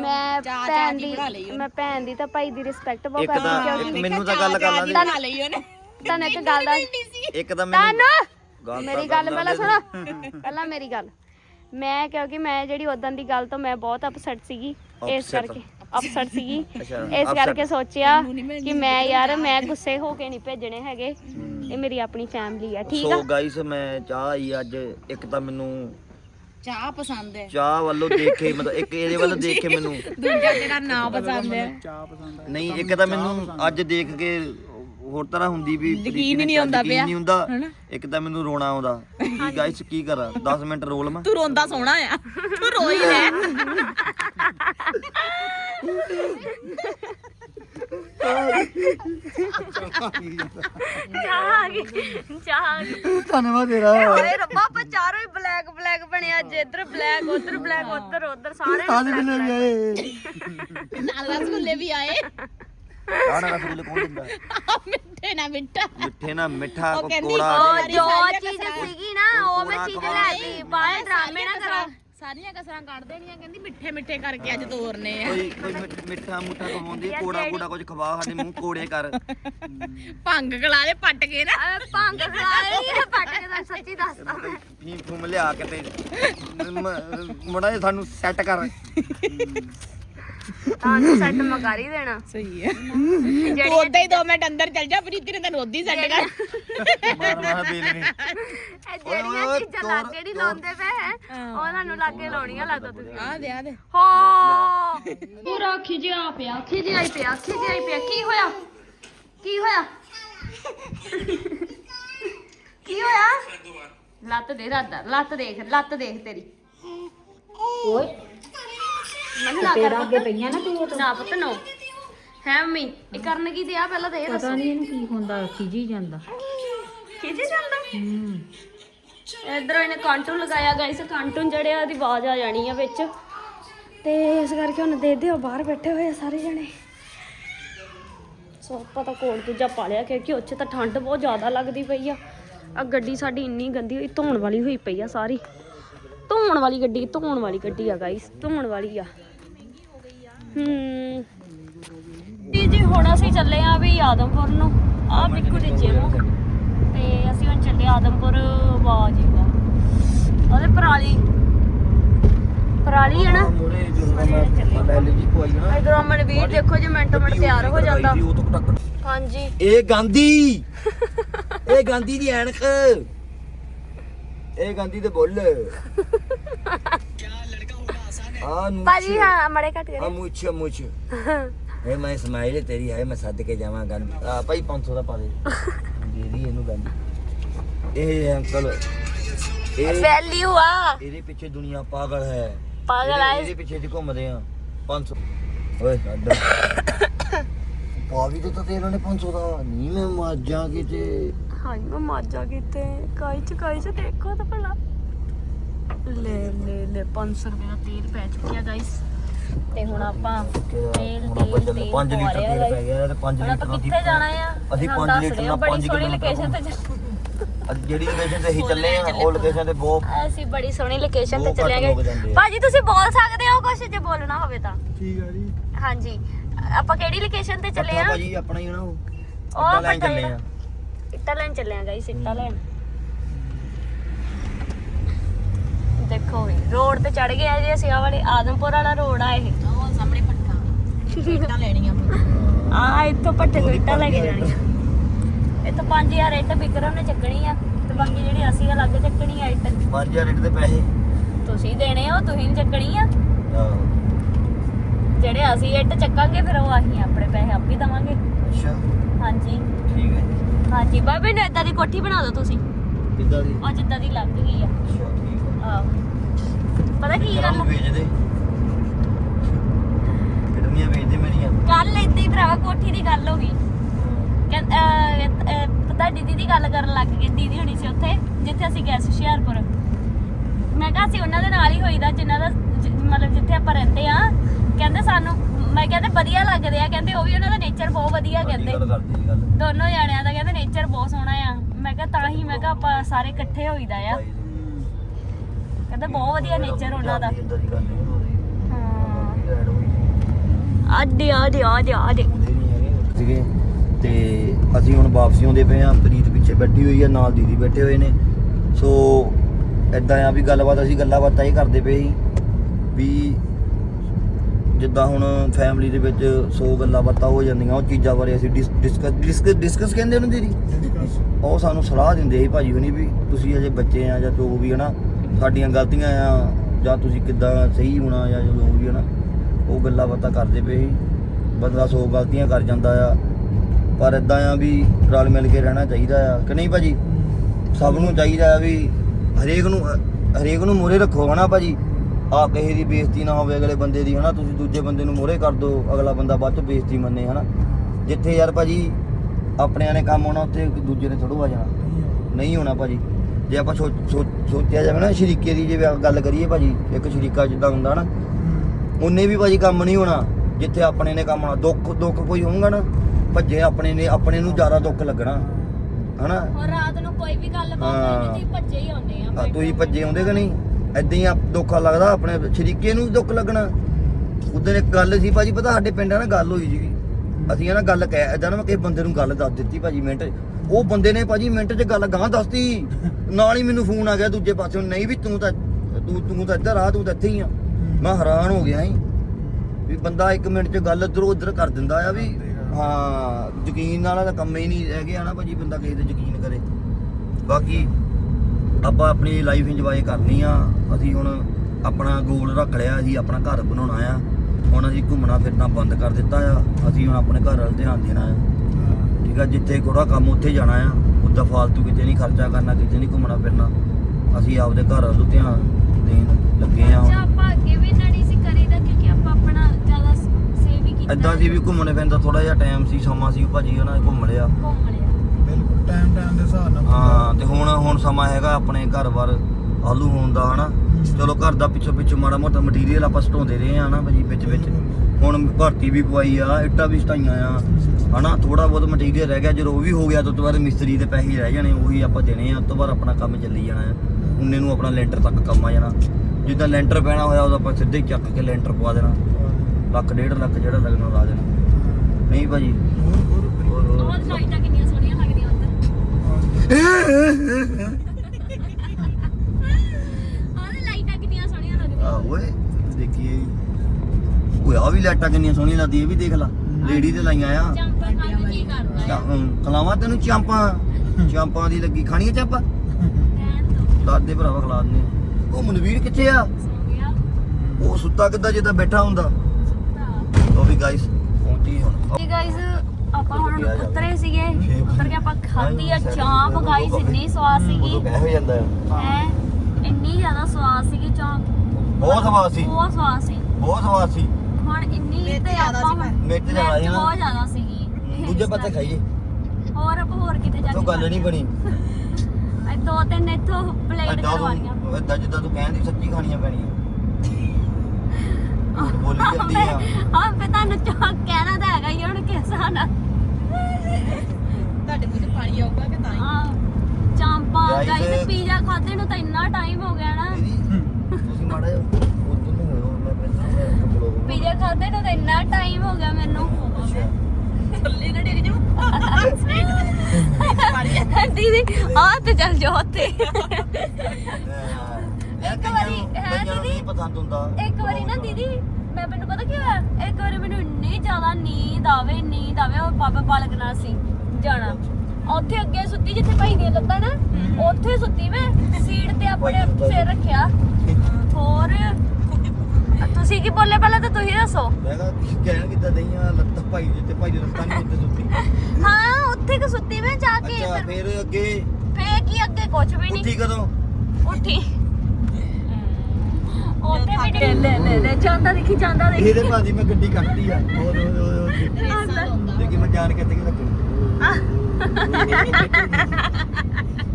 [SPEAKER 2] ਮੈਂ
[SPEAKER 4] ਚਾਹ-
[SPEAKER 2] ਭੈਣ
[SPEAKER 4] ਦੀ
[SPEAKER 2] ਦੀ
[SPEAKER 4] ਬਣਾ ਲਈ ਉਹਨੇ।
[SPEAKER 2] ਮੈਂ ਭੈਣ ਦੀ ਤਾਂ ਭਾਈ ਦੀ ਰਿਸਪੈਕਟ ਬਹੁਤ
[SPEAKER 1] ਇੱਕ
[SPEAKER 2] ਕਰਦੀ
[SPEAKER 1] ਤਾਂ
[SPEAKER 2] ਕਿਉਂਕਿ
[SPEAKER 1] ਇੱਕ ਮੈਨੂੰ ਤਾਂ ਗੱਲ ਕਰ ਲਾਂਦੇ
[SPEAKER 4] ਬਣਾ ਲਈ ਉਹਨੇ।
[SPEAKER 2] ਤੁਹਾਨੂੰ ਇੱਕ ਗੱਲ ਦਾ
[SPEAKER 1] ਇੱਕ ਤਾਂ ਮੈਨੂੰ
[SPEAKER 2] ਤੁਹਾਨੂੰ
[SPEAKER 1] ਗੱਲ ਤਾਂ
[SPEAKER 2] ਮੇਰੀ ਗੱਲ ਪਹਿਲਾਂ। ਸੁਣੋ। ਪਹਿਲਾਂ ਮੇਰੀ ਗੱਲ। ਮੈਂ ਕਿਉਂਕਿ ਮੈਂ ਜਿਹੜੀ ਉਦੋਂ ਦੀ ਗੱਲ ਤੋਂ ਮੈਂ ਬਹੁਤ ਅਪਸੈਟ ਸੀਗੀ ਇਸ
[SPEAKER 1] Upset?
[SPEAKER 2] ਕਰਕੇ। ਅਪਸੈਟ ਸੀਗੀ।
[SPEAKER 1] ਅੱਛਾ,
[SPEAKER 2] ਇਸ
[SPEAKER 1] upset।
[SPEAKER 2] ਕਰਕੇ ਸੋਚਿਆ ਕਿ ਮੈਂ ਯਾਰ ਮੈਂ ਗੁੱਸੇ ਹੋ ਕੇ ਨਹੀਂ ਭੇਜਣੇ ਹੈਗੇ। ਇਹ ਮੇਰੀ ਆਪਣੀ ਫੈਮਿਲੀ ਆ ਠੀਕ ਆ?
[SPEAKER 1] ਸੋ ਗਾਇਸ ਮੈਂ ਚਾਹ ਆਈ ਅੱਜ। ਇੱਕ ਤਾਂ ਮੈਨੂੰ
[SPEAKER 4] ਚਾਹ ਪਸੰਦ ਹੈ।
[SPEAKER 1] ਚਾਹ ਵੱਲੋਂ ਦੇਖ ਕੇ ਮਤਲਬ ਇੱਕ ਇਹਦੇ ਵੱਲੋਂ ਦੇਖ ਕੇ ਮੈਨੂੰ
[SPEAKER 4] ਦੂਜਾ ਤੇਰਾ ਨਾਂ ਪਸੰਦ ਹੈ।
[SPEAKER 1] ਨਹੀਂ ਇੱਕ ਤਾਂ ਮੈਨੂੰ ਅੱਜ ਦੇਖ ਕੇ ਹੋਰ ਤਰ੍ਹਾਂ ਹੁੰਦੀ ਵੀ ਪ੍ਰੀਤੀ
[SPEAKER 4] ਹੀ
[SPEAKER 1] ਨੇ
[SPEAKER 4] ਨਹੀਂ
[SPEAKER 1] ਚੱਜ
[SPEAKER 4] ਆਉਂਦਾ
[SPEAKER 1] ਯਕੀਨ
[SPEAKER 4] ਪਿਆ।
[SPEAKER 1] ਨਹੀਂ ਹੁੰਦਾ।
[SPEAKER 4] ਹਨਾ?
[SPEAKER 1] ਇੱਕ ਤਾਂ ਮੈਨੂੰ ਰੋਣਾ ਆਉਂਦਾ। ਕੀ ਗਾਇਸ ਕੀ ਕਰਾਂ? 10 ਮਿੰਟ ਰੋਲ ਮੈਂ।
[SPEAKER 4] ਤੂੰ ਰੋਂਦਾ ਸੋਹਣਾ ਆ। ਤੂੰ ਰੋ ਹੀ ਲੈ
[SPEAKER 2] ਚਾਹ ਆ ਗਈ ਚਾਹ ਆ ਗਈ
[SPEAKER 1] ਧੰਨਵਾਦ ਤੇਰਾ।
[SPEAKER 2] ਓਏ ਰੱਬਾ ਆਪਾਂ ਚਾਰੋਂ ਹੀ ਬਲੈਕ ਬਲੈਕ ਬਣੇ ਅੱਜ। ਇੱਧਰ ਬਲੈਕ ਉੱਧਰ ਬਲੈਕ ਉੱਧਰ ਉੱਧਰ ਸਾਰੇ
[SPEAKER 1] ਆਦੇ ਬਿੱਲੇ ਵੀ ਆਏ
[SPEAKER 4] ਨਾਲ ਰਸਗੁੱਲੇ ਵੀ ਆਏ।
[SPEAKER 1] ਆਹ ਨਾ ਰਸਗੁੱਲੇ ਕੌਣ ਦਿੰਦਾ?
[SPEAKER 4] ਮਿੱਠੇ ਨਾ ਮਿੱਠਾ।
[SPEAKER 1] ਮਿੱਠੇ ਨਾ ਮਿੱਠਾ
[SPEAKER 4] ਉਹ
[SPEAKER 1] ਕੋ
[SPEAKER 4] ਕਹਿੰਦੀ
[SPEAKER 1] ਕੋੜਾ
[SPEAKER 2] ਉਹ ਜੋ
[SPEAKER 4] ਸਾਰੀਆਂ
[SPEAKER 2] ਚੀਜ਼
[SPEAKER 4] ਕਸਰਾਂ-
[SPEAKER 2] ਸੀਗੀ ਨਾ ਉਹ ਮੈਂ
[SPEAKER 1] ਕੋੜਾ
[SPEAKER 2] ਚੀਜ਼
[SPEAKER 1] ਖਵਾ
[SPEAKER 2] ਲੈ ਲਈ ਬਾਹਰ ਡਰਾਮੇ ਨਾ ਕਰੋ।
[SPEAKER 4] ਸਾਰੀਆਂ ਕਸਰਾਂ ਕੱਢ ਦੇਣੀਆਂ ਕਹਿੰਦੀ ਮਿੱਠੇ ਮਿੱਠੇ ਕਰਕੇ ਅੱਜ ਤੋਰਨੇ ਆ।
[SPEAKER 1] ਕੋਈ ਕੋਈ ਮਿੱਠ- ਮਿੱਠਾ ਮੁੱਠਾ ਖਵਾਉਂਦੀ ਕੋੜਾ ਕੋੜਾ ਕੁਝ ਖਵਾ ਸਾਡੇ ਮੂੰਹ ਕੋੜੇ ਕਰ।
[SPEAKER 4] ਭੰਗ ਗਲਾ ਦੇ ਪੱਟ ਕੇ ਨਾ।
[SPEAKER 2] ਐ ਭੰਗ ਖਲਾਈ ਪੱਟ ਕੇ ਤਾਂ ਸੱਚੀ ਦੱਸਦਾ ਮੈਂ।
[SPEAKER 1] ਫੀਮ ਫੂਮ ਲਿਆ ਕੇ ਤੇ ਜੇ ਸਾਨੂੰ ਸੈੱਟ ਕਰ।
[SPEAKER 2] ਤੁਹਾਨੂੰ ਸੈੱਟ ਮਕਾਰ ਹੀ ਦੇਣਾ।
[SPEAKER 4] ਸਹੀ ਹੈ। ਤੂੰ ਉਦਾਂ ਹੀ 2 ਮਿੰਟ ਅੰਦਰ ਚੱਲ ਜਾ ਪ੍ਰੀਤੀ ਨੇ ਤੈਨੂੰ ਉਦਾਂ ਹੀ ਸੈੱਟ ਕਰ।
[SPEAKER 1] ਮਾਰ ਮਾਰ ਬੇਲ ਨੇ
[SPEAKER 2] ਇਹ ਜਿਹੜੀਆਂ
[SPEAKER 1] ਓਏ,
[SPEAKER 2] ਚੀਜ਼ਾਂ
[SPEAKER 1] ਤੋਰ-
[SPEAKER 2] ਲਾਗੇ ਨਹੀਂ ਲਾਉਂਦੇ ਪਏ ਹੈ ਉਹਨਾਂ ਨੂੰ ਲਾਗੇ ਲਾਉਣੀਆਂ ਲੱਗਦਾ ਤੁਸੀਂ।
[SPEAKER 4] ਆ ਦੇ ਆ ਦੇ।
[SPEAKER 2] ਹਾਂ! ਪੂਰਾ ਖਿਜਿਆ ਪਿਆ ਖਿਜਿਆ ਹੀ ਪਿਆ ਖਿਜਿਆ ਹੀ ਪਿਆ। ਕੀ ਹੋਇਆ? ਕੀ ਹੋਇਆ? ਕੀ ਹੋਇਆ? ਲੱਤ ਦੇ ਰਾਦਾ ਲੱਤ ਦੇਖ ਲੱਤ ਦੇਖ ਤੇਰੀ। ਓਏ। ਮੈਨੂੰ ਨਾ ਕਰ ਅੱਗੇ ਪਈਆਂ ਨਾ ਤੂੰ। ਨਾ ਪੁੱਤ ਨੋ। ਹੈ ਮੰਮੀ ਇਹ ਕਰਨ ਕੀ ਦਿਆ ਪਹਿਲਾਂ ਤੇ ਇਹ ਦੱਸੋ।
[SPEAKER 5] ਨਹੀਂ ਇਹਨੂੰ ਕੀ ਹੁੰਦਾ ਖਿਜੀ ਜਾਂਦਾ।
[SPEAKER 2] ਖਿਜੇ ਜਾਂਦਾ ਇਧਰੋਂ ਇਹਨੇ ਕਾਂਟੂਨ ਲਗਾਇਆ ਗਾਇਸ ਕਾਂਟੂਨ ਜਿਹੜੇ ਆ ਉਹਦੀ ਆਵਾਜ਼ ਆ ਜਾਣੀ ਆ ਵਿੱਚ। ਤੇ ਇਸ ਕਰਕੇ ਹੁਣ ਦੇ ਦਿਓ ਬਾਹਰ ਬੈਠੇ ਹੋਏ ਆ ਸਾਰੇ ਜਣੇ। ਸੋ ਆਪਾਂ ਤਾਂ ਕੋਟ ਦੂਜਾ ਪਾ ਲਿਆ ਕਿਉਂਕਿ ਉੱਥੇ ਤਾਂ ਠੰਡ ਬਹੁਤ ਜ਼ਿਆਦਾ ਲੱਗਦੀ ਪਈ ਆ। ਆ ਗੱਡੀ ਸਾਡੀ ਇੰਨੀ ਗੰਦੀ ਹੋਈ ਧੋਣ ਵਾਲੀ ਹੋਈ ਪਈ ਆ ਸਾਰੀ। ਧੋਣ ਵਾਲੀ ਗੱਡੀ ਧੋਣ ਵਾਲੀ ਗੱਡੀ ਆ ਗਾਈਸ ਧੋਣ ਵਾਲੀ ਆ। ਹੂੰ। ਜੀ ਜੀ ਹੁਣ ਅਸੀਂ ਚੱਲੇ ਆ ਵੀ ਆਦਮਪੁਰ ਨੂੰ। ਆ ਬਿੱਕੂ ਦੀ ਜਿਮ ਤੇ ਅਸੀਂ ਹੁਣ ਚੱਲੇ ਆਦਮਪੁਰ ਵਾਹ ਜੀ ਵਾਹ। ਉਹਦੇ ਪਰਾਲੀ। ਪਰਾਲੀ ਹੈ ਨਾ? ਇਧਰੋਂ ਮਨਵੀਰ ਦੇਖੋ ਜੀ ਮਿੰਟੋ ਮਿੰਟ ਤਿਆਰ ਹੋ ਜਾਂਦਾ। ਹਾਂਜੀ।
[SPEAKER 1] ਇਹ ਗਾਂਧੀ! ਇਹ ਗਾਂਧੀ ਦੀ ਐਨਕ। ਇਹ ਗਾਂਧੀ ਦੇ ਬੁੱਲ। ਆ
[SPEAKER 2] ਭਾਜੀ ਹਾਂ ਮੜੇ ਘਟ
[SPEAKER 1] ਆ ਮੁੱਛ ਮੁੱਛ ਇਹ ਮੈਂ ਸਮਾਈਲ ਤੇਰੀ ਹੈ ਮੈਂ ਸੱਦ ਕੇ ਜਾਵਾਂ ਗਾਂਧੀ ਆ ਭਾਈ 500 ਦਾ ਪਾ ਦੇ ਦੇ ਦੀ ਇਹਨੂੰ ਗਾਂਧੀ ਇਹ ਅੰਕਲ ਇਹ
[SPEAKER 2] ਵੈਲਿਊ ਆ
[SPEAKER 1] ਇਹਦੇ ਪਿੱਛੇ ਦੁਨੀਆ ਪਾਗਲ ਹੈ
[SPEAKER 2] ਪਾਗਲ ਆ
[SPEAKER 1] ਇਹਦੇ ਪਿੱਛੇ ਜੀ ਘੁੰਮਦੇ ਆ 500 ਓਏ ਸਾਡਾ ਪਾ ਵੀ ਦਿੱਤਾ ਤੇ ਇਹਨਾਂ ਨੇ 500 ਦਾ ਨਹੀਂ ਮੈਂ ਮਾਜਾਂ ਕਿਤੇ
[SPEAKER 2] ਹਾਂ ਮੈਂ ਮਾਜਾ ਕਿਤੇ ਕਾਈ ਚ ਕਾਈ ਚ ਦੇਖੋ ਤਾਂ ਭਲਾ ਲੈ ਲੈ ਲੈ 500 ਰੁਪਏ ਦਾ ਤੇਲ ਪੈ ਚੁੱਕਿਆ ਗਾਇਸ ਤੇ ਹੁਣ ਆਪਾਂ ਤੇਲ
[SPEAKER 1] ਹੁਣ ਆਪਾਂ
[SPEAKER 2] ਤੇਲ
[SPEAKER 1] ਚੱਲੇ
[SPEAKER 2] ਤੇਲ
[SPEAKER 1] 5 ਲੀਟਰ
[SPEAKER 2] ਪਵਾ
[SPEAKER 1] ਤੇਲ
[SPEAKER 2] ਲਿਆ
[SPEAKER 1] ਪੈ ਗਿਆ ਤੇ 5
[SPEAKER 2] ਹੁਣ ਆਪਾਂ
[SPEAKER 1] ਲੀਟਰ
[SPEAKER 2] ਕਿੱਥੇ ਜਾਣਾ ਆ?
[SPEAKER 1] ਅਸੀਂ ਲੀਟਰ ਨਾਲ
[SPEAKER 2] ਬੜੀ ਸੋਹਣੀ
[SPEAKER 1] ਕਿਲੋਮੀਟਰ
[SPEAKER 2] ਲੋਕੇਸ਼ਨ ਤੇ ਚੱਲ-
[SPEAKER 1] ਅੱਜ ਜਿਹੜੀ ਲੋਕੇਸ਼ਨ ਤੇ ਅਸੀਂ ਚੱਲੇ ਆ ਉਹ ਲੋਕੇਸ਼ਨ ਤੇ ਬਹੁਤ
[SPEAKER 2] ਅਸੀਂ ਬੜੀ ਸੋਹਣੀ ਲੋਕੇਸ਼ਨ ਤੇ
[SPEAKER 1] ਬਹੁਤ ਘੱਟ
[SPEAKER 2] ਚੱਲੇ
[SPEAKER 1] ਲੋਕ ਜਾਂਦੇ
[SPEAKER 2] ਗਏ। ਭਾਜੀ ਤੁਸੀਂ ਬੋਲ ਸਕਦੇ ਹੋ ਕੁਝ ਜੇ ਬੋਲਣਾ ਹੋਵੇ ਤਾਂ?
[SPEAKER 6] ਠੀਕ ਆ ਜੀ।
[SPEAKER 2] ਹਾਂਜੀ। ਆਪਾਂ ਕਿਹੜੀ ਲੋਕੇਸ਼ਨ ਤੇ ਚੱਲੇ ਆ?
[SPEAKER 1] ਭਾਜੀ ਆਪਣਾ ਹੀ ਨਾ ਉਹ।
[SPEAKER 2] ਉਹ
[SPEAKER 1] ਇੱਦਾਂ ਲੈਣ
[SPEAKER 2] ਪੱਕਾ
[SPEAKER 1] ਚੱਲੇ
[SPEAKER 2] ਜਿਹੜਾ-
[SPEAKER 1] ਆ।
[SPEAKER 2] ਇੱਟਾਂ ਲੈਣ ਚੱਲੇ ਆ ਗਾਈਸ ਇੱਟਾਂ ਲੈਣ। ਦੇਖੋ ਵੀ ਰੋਡ ਤੇ ਚੜ ਗਏ ਆ ਜੀ ਅਸੀਂ ਆਹ ਵਾਲੇ ਆਦਮਪੁਰ ਵਾਲਾ ਰੋਡ ਆ ਇਹ।
[SPEAKER 4] ਉਹ ਸਾਹਮਣੇ ਪੱਠਾ ਇੱਟਾਂ ਲੈਣੀਆਂ
[SPEAKER 2] ਆ ਇੱਥੋਂ ਪੱਠੇ ਤੋਂ ਇੱਟਾਂ ਲੈ ਕੇ ਜਾਣੀਆਂ। ਇੱਥੋਂ 5000 ਇੱਟ ਵਿਕਰਮ ਨੇ ਚੱਕਣੀ ਆ ਤੇ ਬਾਕੀ ਜਿਹੜੀ ਅਸੀਂ ਅਲੱਗ ਚੱਕਣੀ ਆ ਇੱਟ।
[SPEAKER 1] 5000 ਰੇਟ ਦੇ ਪੈਸੇ।
[SPEAKER 2] ਤੁਸੀਂ ਦੇਣੇ ਹੋ ਤੁਸੀਂ ਚੱਕਣੀ ਆ।
[SPEAKER 1] ਹਾਂ
[SPEAKER 2] ਜਿਹੜੇ ਅਸੀਂ ਇੱਟ ਚੱਕਾਂਗੇ ਫਿਰ ਉਹ ਅਸੀਂ ਆਪਣੇ ਪੈਸੇ ਆਪ ਹੀ ਦਵਾਂਗੇ।
[SPEAKER 1] ਅੱਛਾ।
[SPEAKER 2] ਹਾਂਜੀ।
[SPEAKER 1] ਠੀਕ ਹੈ
[SPEAKER 2] ਹਾਂਜੀ ਬਾਬੇ ਨੂੰ ਏਦਾਂ ਦੀ ਕੋਠੀ ਬਣਾ ਦਿਓ ਤੁਸੀਂ।
[SPEAKER 1] ਕਿੱਦਾਂ ਦੀ?
[SPEAKER 2] ਉਹ ਜਿੱਦਾਂ ਦੀ ਲੱਗ ਗਈ ਆ।
[SPEAKER 1] ਅੱਛਾ।
[SPEAKER 2] ਪਤਾ ਕੀ ਗੱਲ
[SPEAKER 1] ਵੇਚ ਦੇ ਕਿਹੜੀਆਂ ਵੇਚ ਦੇ ਮੇਰੀਆਂ।
[SPEAKER 2] ਕੱਲ ਏਦਾਂ ਹੀ ਭਰਾਵਾ ਕੋਠੀ ਦੀ ਗੱਲ ਹੋ ਗਈ। ਕਹਿੰ- ਅਹ, ਅਹ, ਪਤਾ ਦੀਦੀ ਦੀ ਗੱਲ ਕਰਨ ਲੱਗ ਗਏ ਦੀਦੀ ਹੋਣੀ ਸੀ ਉੱਥੇ ਜਿੱਥੇ ਅਸੀਂ ਗਏ ਸੀ ਹੁਸ਼ਿਆਰਪੁਰ। ਮੈਂ ਕਿਹਾ ਅਸੀਂ ਉਹਨਾਂ ਦੇ ਨਾਲ ਹੀ ਹੋਈਦਾ ਜਿਨ੍ਹਾਂ ਦਾ ਜ- ਮਤਲਬ ਜਿੱਥੇ ਆਪਾਂ ਰਹਿੰਦੇ ਆ। ਕਹਿੰਦੇ ਸਾਨੂੰ ਮੈਂ ਕਹਿੰਦੇ ਵਧੀਆ ਲੱਗਦੇ ਆ ਕਹਿੰਦੇ ਉਹ ਵੀ ਉਹਨਾਂ ਦਾ ਨੇਚਰ ਬਹੁਤ ਵਧੀਆ ਕਹਿੰਦੇ।
[SPEAKER 1] ਗੱਲ ਕਰਦੀ ਗੱਲ।
[SPEAKER 2] ਦੋਨੋਂ ਜਾਣਿਆਂ ਦਾ ਕਹਿੰਦੇ ਨੇਚਰ ਬਹੁਤ ਸੋਹਣਾ ਆ। ਮੈਂ ਕਿਹਾ ਤਾਂ ਹੀ ਮੈਂ ਕਿਹਾ ਆਪਾਂ ਸਾਰੇ ਇਕੱਠੇ ਹੋਈਦਾ ਆ।
[SPEAKER 1] ਭਾਈ ਦੀ।
[SPEAKER 2] ਕਹਿੰਦੇ ਬਹੁਤ ਵਧੀਆ ਨੇਚਰ ਉਹਨਾਂ ਦਾ।
[SPEAKER 1] ਦੀ ਹੋ ਸੀ।
[SPEAKER 2] ਆਡੇ ਆਡੇ ਆਡੇ ਆਡੇ
[SPEAKER 1] ਸੀਗੇ। ਤੇ ਅਸੀਂ ਹੁਣ ਵਾਪਸੀ ਆਉਂਦੇ ਪਏ ਆ ਪ੍ਰੀਤ ਪਿੱਛੇ ਬੈਠੀ ਹੋਈ ਆ ਨਾਲ ਦੀਦੀ ਬੈਠੇ ਹੋਏ ਨੇ। ਸੋ ਐਦਾਂ ਆ ਵੀ ਗੱਲਬਾਤ ਅਸੀਂ ਗੱਲਾਂ ਬਾਤਾਂ ਹੀ ਕਰਦੇ ਪਏ ਸੀ ਵੀ ਜਿੱਦਾਂ ਹੁਣ ਫੈਮਿਲੀ ਦੇ ਵਿੱਚ 100 ਗੱਲਾਂ ਬਾਤਾਂ ਹੋ ਜਾਂਦੀਆਂ ਉਹ ਚੀਜ਼ਾਂ ਬਾਰੇ ਅਸੀਂ ਡਿਸਕਸ ਡਿਸਕਸ ਕਹਿੰਦੇ ਉਹਨੂੰ ਦੀਦੀ? ਉਹ ਸਾਨੂੰ ਸਲਾਹ ਦਿੰਦੇ ਸੀ ਭਾਜੀ ਹੁਣੀ ਵੀ ਤੁਸੀਂ ਅਜੇ ਬੱਚੇ ਆ ਜਾਂ ਜੋ ਵੀ ਹਨਾ ਸਾਡੀਆਂ ਗਲਤੀਆਂ ਆ, ਜਾਂ ਤੁਸੀਂ ਕਿੱਦਾਂ ਸਹੀ ਹੋਣਾ ਜਾਂ ਜੋ ਵੀ ਹੈ ਨਾ, ਉਹ ਗੱਲਾਂ ਬਾਤਾਂ ਕਰਦੇ ਪਏ ਸੀ। ਬੰਦਾ ਸੌ ਗਲਤੀਆਂ ਕਰ ਜਾਂਦਾ ਆ। ਪਰ ਇਦਾਂ ਆ ਵੀ ਰਲ ਮਿਲ ਕੇ ਰਹਿਣਾ ਚਾਹੀਦਾ ਆ। ਕਿ ਨਹੀਂ ਭਾਜੀ? ਸਭ ਨੂੰ ਚਾਹੀਦਾ ਆ ਵੀ ਹਰੇਕ ਨੂੰ ਹਰੇਕ ਨੂੰ ਮੂਹਰੇ ਰੱਖੋ, ਹਨਾ ਭਾਜੀ? ਆ ਕਿਸੇ ਦੀ ਬੇਇੱਜ਼ਤੀ ਨਾ ਹੋਵੇ ਅਗਲੇ ਬੰਦੇ ਦੀ, ਹਨਾ? ਤੁਸੀਂ ਦੂਜੇ ਬੰਦੇ ਨੂੰ ਮੂਹਰੇ ਕਰ ਦਿਓ ਅਗਲਾ ਬੰਦਾ ਬਾਅਦ ਚ ਬੇਇੱਜ਼ਤੀ ਮੰਨੇ, ਹਨਾ? ਜਿੱਥੇ ਯਾਰ ਭਾਜੀ, ਆਪਣਿਆਂ ਨੇ ਕੰਮ ਹੋਣਾ ਉੱਥੇ ਦੂਜੇ ਨੇ ਥੋੜੋ ਆ ਜਾਣਾ। ਨਹੀਂ ਹੋਣਾ ਭਾਜੀ। ਜੇ ਆਪਾਂ ਸੋਚ- ਸੋਚ- ਸੋਚਿਆ ਜਾਵੇ ਨਾ ਸ਼ਰੀਕੇ ਦੀ ਜੇ ਗੱਲ ਕਰੀਏ ਭਾਜੀ ਇੱਕ ਸ਼ਰੀਕਾ ਜਿੱਦਾਂ ਹੁੰਦਾ ਨਾ ਉਹਨੇ ਵੀ ਭਾਜੀ ਕੰਮ ਨਹੀਂ ਹੋਣਾ ਜਿੱਥੇ ਆਪਣੇ ਨੇ ਕੰਮ ਹੋਣਾ ਦੁੱਖ ਦੁੱਖ ਕੋਈ ਹੋਊਗਾ ਨਾ ਭੱਜੇ ਆਪਣੇ ਨੇ ਆਪਣੇ ਨੂੰ ਜ਼ਿਆਦਾ ਦੁੱਖ ਲੱਗਣਾ ਹਨਾ?
[SPEAKER 2] ਹੋਰ ਰਾਤ ਨੂੰ ਕੋਈ ਵੀ ਗੱਲ ਬਾਤ
[SPEAKER 1] ਹਾਂ।
[SPEAKER 2] ਹੋਈ ਤੁਸੀਂ ਭੱਜੇ ਹੀ ਆਉਂਦੇ ਆ
[SPEAKER 1] ਆ ਤੁਸੀਂ ਭੱਜੇ ਆਉਂਦੇ ਕਿ ਨਹੀਂ? ਐਦਾਂ ਹੀ ਆਪ ਦੁੱਖਾ ਲੱਗਦਾ ਆਪਣੇ ਸ਼ਰੀਕੇ ਨੂੰ ਵੀ ਦੁੱਖ ਲੱਗਣਾ। ਉਦੋਂ ਇੱਕ ਗੱਲ ਸੀ ਭਾਜੀ ਪਤਾ ਸਾਡੇ ਪਿੰਡਾਂ ਨਾਲ ਗੱਲ ਹੋਈ ਸੀਗੀ। ਅਸੀਂ ਨਾ ਗੱਲ ਕਹਿ ਐਦਾਂ ਨਾ ਮੈਂ ਕਿਸੇ ਬੰਦੇ ਨੂੰ ਗੱਲ ਦੱਸ ਦਿੱਤੀ ਭਾਜੀ ਮਿੰਟ। ਉਹ ਬੰਦੇ ਨੇ ਭਾਜੀ ਮਿੰਟ 'ਚ ਗੱਲ ਗਾਂ ਦੱਸਤੀ। ਨਾਲ ਹੀ ਮੈਨੂੰ ਫੋਨ ਆ ਗਿਆ ਦੂਜੇ ਪਾਸਿਓਂ ਨਹੀਂ ਵੀ ਤੂੰ ਤਾਂ ਤੂੰ ਤੂੰ ਤਾਂ ਇੱਧਰ ਆ ਤੂੰ ਤਾਂ ਇੱਥੇ ਹੀ ਆ। ਮੈਂ ਹੈਰਾਨ ਹੋ ਗਿਆ ਸੀ ਵੀ ਬੰਦਾ 1 ਮਿੰਟ 'ਚ ਗੱਲ ਇੱਧਰੋਂ ਉੱਧਰ ਕਰ ਦਿੰਦਾ ਆ ਵੀ ਹਾਂ ਯਕੀਨ ਵਾਲਾ ਤਾਂ ਕੰਮ ਹੀ ਨਹੀਂ ਰਹਿ ਗਿਆ ਨਾ ਭਾਜੀ ਬੰਦਾ ਕਿਸੇ ਤੇ ਯਕੀਨ ਕਰੇ। ਬਾਕੀ ਆਪਾਂ ਆਪਣੀ ਲਾਈਫ ਇੰਜੋਏ ਕਰਨੀ ਆ। ਅਸੀਂ ਹੁਣ ਆਪਣਾ ਗੋਲ ਰੱਖ ਲਿਆ ਅਸੀਂ ਆਪਣਾ ਘਰ ਬਣਾਉਣਾ ਆ। ਹੁਣ ਅਸੀਂ ਘੁੰਮਣਾ ਫਿਰਨਾ ਬੰਦ ਕਰ ਦਿੱਤਾ ਆ। ਅਸੀਂ ਹੁਣ ਆਪਣੇ ਘਰ ਵੱਲ ਧਿਆਨ ਦੇਣਾ ਆ। ਠੀਕ ਆ ਜਿੱਥੇ ਥੋੜਾ ਕੰਮ ਉੱਥੇ ਜਾਣਾ ਆ ਉੱਦਾਂ ਫਾਲਤੂ ਕਿਤੇ ਨਹੀਂ ਖਰਚਾ ਕਰਨਾ ਕਿਤੇ ਨਹੀਂ ਘੁੰਮਣਾ ਫਿਰਨਾ। ਅਸੀਂ ਆਪਦੇ ਘਰ ਵੱਲ ਧਿਆਨ ਦੇਣ ਲੱਗੇ ਆ
[SPEAKER 2] ਅੱਛਾ ਆਪਾਂ ਅੱਗੇ ਵੀ ਨੜੀ ਸੀ ਕਰੀਦਾ ਕਿਉਂਕਿ ਆਪਾਂ ਆਪਣਾ ਜ਼ਿਆਦਾ ਸੇਵ ਹੀ ਕੀਤਾ
[SPEAKER 1] ਏਦਾਂ ਸੀ ਵੀ ਘੁੰਮਣੇ ਫਿਰਨ ਥੋੜਾ ਜਿਹਾ ਟਾਈਮ ਸੀ ਸਮਾਂ ਸੀ ਭਾਜੀ ਉਹਨਾਂ ਨੇ ਘੁੰਮ ਲਿਆ।
[SPEAKER 2] ਘੁੰਮ ਲਿਆ।
[SPEAKER 6] ਬਿਲਕੁਲ ਟਾਈਮ ਟਾਈਮ ਦੇ ਹਿਸਾਬ ਨਾਲ
[SPEAKER 1] ਹਾਂ ਤੇ ਹੁਣ ਹੁਣ ਸਮਾਂ ਹੈਗਾ ਆਪਣੇ ਘਰ-ਬਾਰ ਆਲੂ ਹੋਣ ਦਾ ਹਨਾ। ਚਲੋ ਘਰ ਦਾ ਪਿੱਛੋਂ ਪਿੱਛੋਂ ਮਾੜਾ ਮੋਟਾ ਮਟੀਰੀਅਲ ਆਪਾਂ ਸਟਾਉਂਦੇ ਰਹੇ ਆ ਨਾ ਭਾਜੀ ਵਿੱਚ ਵਿੱਚ। ਹੁਣ ਭਰਤੀ ਵੀ ਪਵਾਈ ਆ ਇੱਟਾਂ ਵੀ ਸਟਾਈਆਂ ਆ। ਹਨਾ ਥੋੜਾ ਬਹੁਤ ਮਟੀਰੀਅਲ ਰਹਿ ਗਿਆ, ਜਦੋਂ ਉਹ ਵੀ ਹੋ ਗਿਆ, ਤਾਂ ਉਸ ਤੋਂ ਬਾਅਦ ਮਿਸਤਰੀ ਦੇ ਪੈਸੇ ਰਹਿ ਜਾਣੇ, ਉਹੀ ਆਪਾਂ ਦੇਣੇ ਆ, ਉਸ ਤੋਂ ਬਾਅਦ ਆਪਣਾ ਕੰਮ ਚੱਲੀ ਜਾਣਾ ਹੈ ਉਹਨੇ ਨੂੰ ਆਪਣਾ ਲੈਂਟਰ ਤੱਕ ਕੰਮ ਆ ਜਾਣਾ। ਜਿੱਦਾਂ ਲੈਂਟਰ ਪੈਣਾ ਹੋਇਆ ਉਦੋਂ ਆਪਾਂ ਸਿੱਧੇ ਚੱਕ ਕੇ ਲੈਂਟਰ ਪਵਾ ਦੇਣਾ। ਲੱਖ, ਡੇਢ ਲੱਖ ਜਿਹੜਾ ਲੱਗਣਾ, ਲਾ ਦੇਣਾ। ਨਹੀਂ ਭਾਜੀ।
[SPEAKER 2] ਬਹੁਤ ਲਾਈਟਾਂ ਕਿੰਨੀਆਂ ਸੋਹਣੀਆਂ ਲੱਗਦੀਆਂ ਉੱਧਰ ਉਹਦੇ ਲਾਈਟਾਂ ਕਿੰਨੀਆਂ ਸੋਹਣੀਆਂ ਲੱਗਦੀਆਂ
[SPEAKER 1] ਆ ਓਏ, ਦੇਖੀਏ। ਓਏ ਆ ਵੀ ਲਾਈਟਾਂ ਕਿੰਨੀਆਂ ਸੋਹਣੀਆਂ ਲੱਗਦੀਆਂ। ਇਹ ਵੀ ਦੇਖ ਲਾ। ਲੇਡੀ ਤੇ ਲਾਈਆਂ ਆ।
[SPEAKER 2] ਚੰਪਾ ਖਾਣ ਨੂੰ ਕੀ ਕਰਦਾ ਹੈ
[SPEAKER 1] ਖਲਾਵਾ ਤੈਨੂੰ ਚਾਂਪਾਂ। ਚਾਂਪਾਂ ਦੀ ਲੱਗੀ ਚਾਂਪਾਂ?
[SPEAKER 2] ਰਹਿਣ ਦੋ।
[SPEAKER 1] ਦਾਦੇ ਭਰਾਵਾ ਖਿਲਾ ਦਿੰਦੇ ਆ। ਉਹ ਮਨਵੀਰ ਕਿੱਥੇ ਆ?
[SPEAKER 2] ਸੋ ਗਿਆ।
[SPEAKER 1] ਉਹ ਸੁੱਤਾ ਕਿੱਦਾਂ ਜਿੱਦਾਂ ਬੈਠਾ ਹੁੰਦਾ?
[SPEAKER 2] ਸੁੱਤਾ।
[SPEAKER 1] ਉਹ ਵੀ ਗਾਇਸ ਪਹੁੰਚੀ ਹੁਣ।
[SPEAKER 2] ਜੀ ਗਾਇਸ ਆਪਾਂ ਹੁਣ ਉਤਰੇ ਸੀਗੇ। ਉਤਰ ਕੇ ਆਪਾਂ ਖਾਧੀ ਆ ਚਾਂਪ ਗਾਇਸ ਇੰਨੀ ਸਵਾਦ ਸੀਗੀ।
[SPEAKER 1] ਉਦੋਂ ਕਹਿ ਹੋ ਜਾਂਦਾ ਆ।
[SPEAKER 2] ਹੈ? ਇੰਨੀ ਜ਼ਿਆਦਾ ਸਵਾਦ ਸੀਗੀ ਚਾਂਪ।
[SPEAKER 1] ਬਹੁਤ ਸਵਾਦ ਸੀ।
[SPEAKER 2] ਬਹੁਤ ਸਵਾਦ ਸੀ।
[SPEAKER 1] ਬਹੁਤ ਸਵਾਦ ਸੀ।
[SPEAKER 2] ਹੁਣ ਇੰਨੀ ਤੇ
[SPEAKER 4] ਜ਼ਿਆਦਾ
[SPEAKER 2] ਆਪਾਂ
[SPEAKER 4] ਸੀ
[SPEAKER 2] ਹੁਣ-
[SPEAKER 1] ਮਿਰਚ ਜ਼ਿਆਦਾ ਸੀ
[SPEAKER 2] ਮਿਰਚ
[SPEAKER 1] ਨਾ।
[SPEAKER 2] ਬਹੁਤ ਜ਼ਿਆਦਾ ਸੀਗੀ
[SPEAKER 1] ਦੂਜੇ ਪਾਸੇ ਖਾਈਏ।
[SPEAKER 2] ਹੋਰ ਆਪਾਂ ਹੋਰ ਕਿਤੇ ਜਾ
[SPEAKER 1] ਉਹ
[SPEAKER 2] ਕੇ
[SPEAKER 1] ਗੱਲ ਨਹੀਂ ਬਣੀ।
[SPEAKER 2] ਖਾਣੀ। ਇਹ ਦੋ ਤਿੰਨ ਇੱਥੋਂ ਪਲੇਟ
[SPEAKER 1] ਐਦਾਂ
[SPEAKER 2] ਕਰਵਾਈਆਂ
[SPEAKER 1] ਤੂੰ ਐਦਾਂ ਜਿੱਦਾਂ ਤੂੰ ਕਹਿੰਦੀ ਸੱਚੀ ਖਾਣੀਆਂ ਪੈਣੀਆਂ। ਝੂਠ ਬੋਲੀ ਜਾਂਦੀ ਆ।
[SPEAKER 2] ਹਾਂ ਫੇ ਤੁਹਾਨੂੰ ਚਾਹ ਕਹਿਣਾ ਤਾਂ ਹੈਗਾ ਹੀ ਹੁਣ ਕਿਸ ਹਿਸਾਬ ਨਾਲ।
[SPEAKER 4] ਤੁਹਾਡੇ ਮੂੰਹ 'ਚ ਪਾਣੀ ਆਊਗਾ ਕਿ ਤਾਂ ਹੀ?
[SPEAKER 2] ਹਾਂ ਚਾਂਪਾਂ
[SPEAKER 1] Guys,
[SPEAKER 2] ਗਾਈਸ ਪੀਜ਼ਾ ਖਾਦੇ ਨੂੰ ਤਾਂ ਇੰਨਾ ਟਾਈਮ ਹੋ ਗਿਆ ਨਾ।
[SPEAKER 1] ਦੀਦੀ ਤੁਸੀਂ ਮਾੜਾ ਜਿਹਾ ਉਧਰ ਨੂੰ ਹੋਇਓ ਮੈਂ ਪਹਿਲਾਂ ਕਪੜੋ
[SPEAKER 2] ਪੀਜ਼ਾ ਖਾਦੇ ਨੂੰ ਤਾਂ ਇੰਨਾ ਟਾਈਮ ਹੋ ਗਿਆ ਮੈਨੂੰ।
[SPEAKER 4] ਥੱਲੇ ਨਾ ਡਿੱਗ ਜਾਓ
[SPEAKER 2] ਦੀਦੀ ਆ ਤੇ ਚੱਲ ਜਾਓ ਤੇ
[SPEAKER 1] ਇੱਕ
[SPEAKER 2] ਵਾਰੀ ਹੈ ਦੀਦੀ?
[SPEAKER 1] ਪਸੰਦ ਹੁੰਦਾ
[SPEAKER 2] ਇੱਕ ਵਾਰੀ ਨਾ ਦੀਦੀ ਮੈਂ ਮੈਨੂੰ ਪਤਾ ਕੀ ਹੋਇਆ? ਇੱਕ ਵਾਰੀ ਮੈਨੂੰ ਇੰਨੀ ਜ਼ਿਆਦਾ ਨੀਂਦ ਆਵੇ ਨੀਂਦ ਆਵੇ ਉਹ ਬਾਬਾ ਬਾਲਕ ਨਾਲ ਸੀ ਜਾਣਾ। ਉੱਥੇ ਅੱਗੇ ਸੁੱਤੀ ਜਿੱਥੇ ਭਾਈ ਦੀਆਂ ਲੱਤਾਂ ਨਾ ਉੱਥੇ ਸੁੱਤੀ ਮੈਂ ਸੀਟ ਤੇ ਆਪਣੇ ਸਿਰ ਰੱਖਿਆ। ਹੋਰ ਤੁਸੀਂ ਕੀ ਬੋਲੇ ਪਹਿਲਾਂ ਤਾਂ ਤੁਸੀਂ ਦੱਸੋ।
[SPEAKER 1] ਮੈਂ ਕਿਹਾ ਕਹਿਣ ਕਿੱਦਾਂ ਦਈਆਂ ਲੱਤਾਂ ਭਾਈ ਜੀ ਤੇ ਭਾਈ ਦੀ ਲੱਤਾਂ ਨਹੀਂ ਉੱਤੇ ਸੁੱਤੀ।
[SPEAKER 2] ਹਾਂ ਉੱਥੇ ਕਿ ਸੁੱਤੀ ਮੈਂ ਜਾ ਕੇ
[SPEAKER 1] ਅੱਛਾ
[SPEAKER 2] ਫਿਰ।
[SPEAKER 1] ਫਿਰ ਅੱਗੇ?
[SPEAKER 2] ਫੇਰ ਕੀ ਅੱਗੇ ਕੁਝ ਵੀ ਨਹੀਂ।
[SPEAKER 1] ਉੱਠੀ ਕਦੋਂ?
[SPEAKER 2] ਉੱਠੀ। ਉੱਥੇ ਵੀ ਨਹੀਂ। ਲੈ ਲੈ ਲੈ ਜਾਂਦਾ ਦੇਖੀ ਜਾਂਦਾ ਦੇਖੀ।
[SPEAKER 1] ਇਹਦੇ ਭਾਜੀ ਮੈਂ ਗੱਡੀ ਕੱਢਦੀ ਆ। ਉਹ ਉਹ ਉਹ
[SPEAKER 4] ਰੇਸਾਂ ਲਾਉਂਦਾ
[SPEAKER 1] ਲੇਕਿਨ ਮੈਂ ਜਾਣ ਕੇ ਤੇ ਲੱਗਣੀ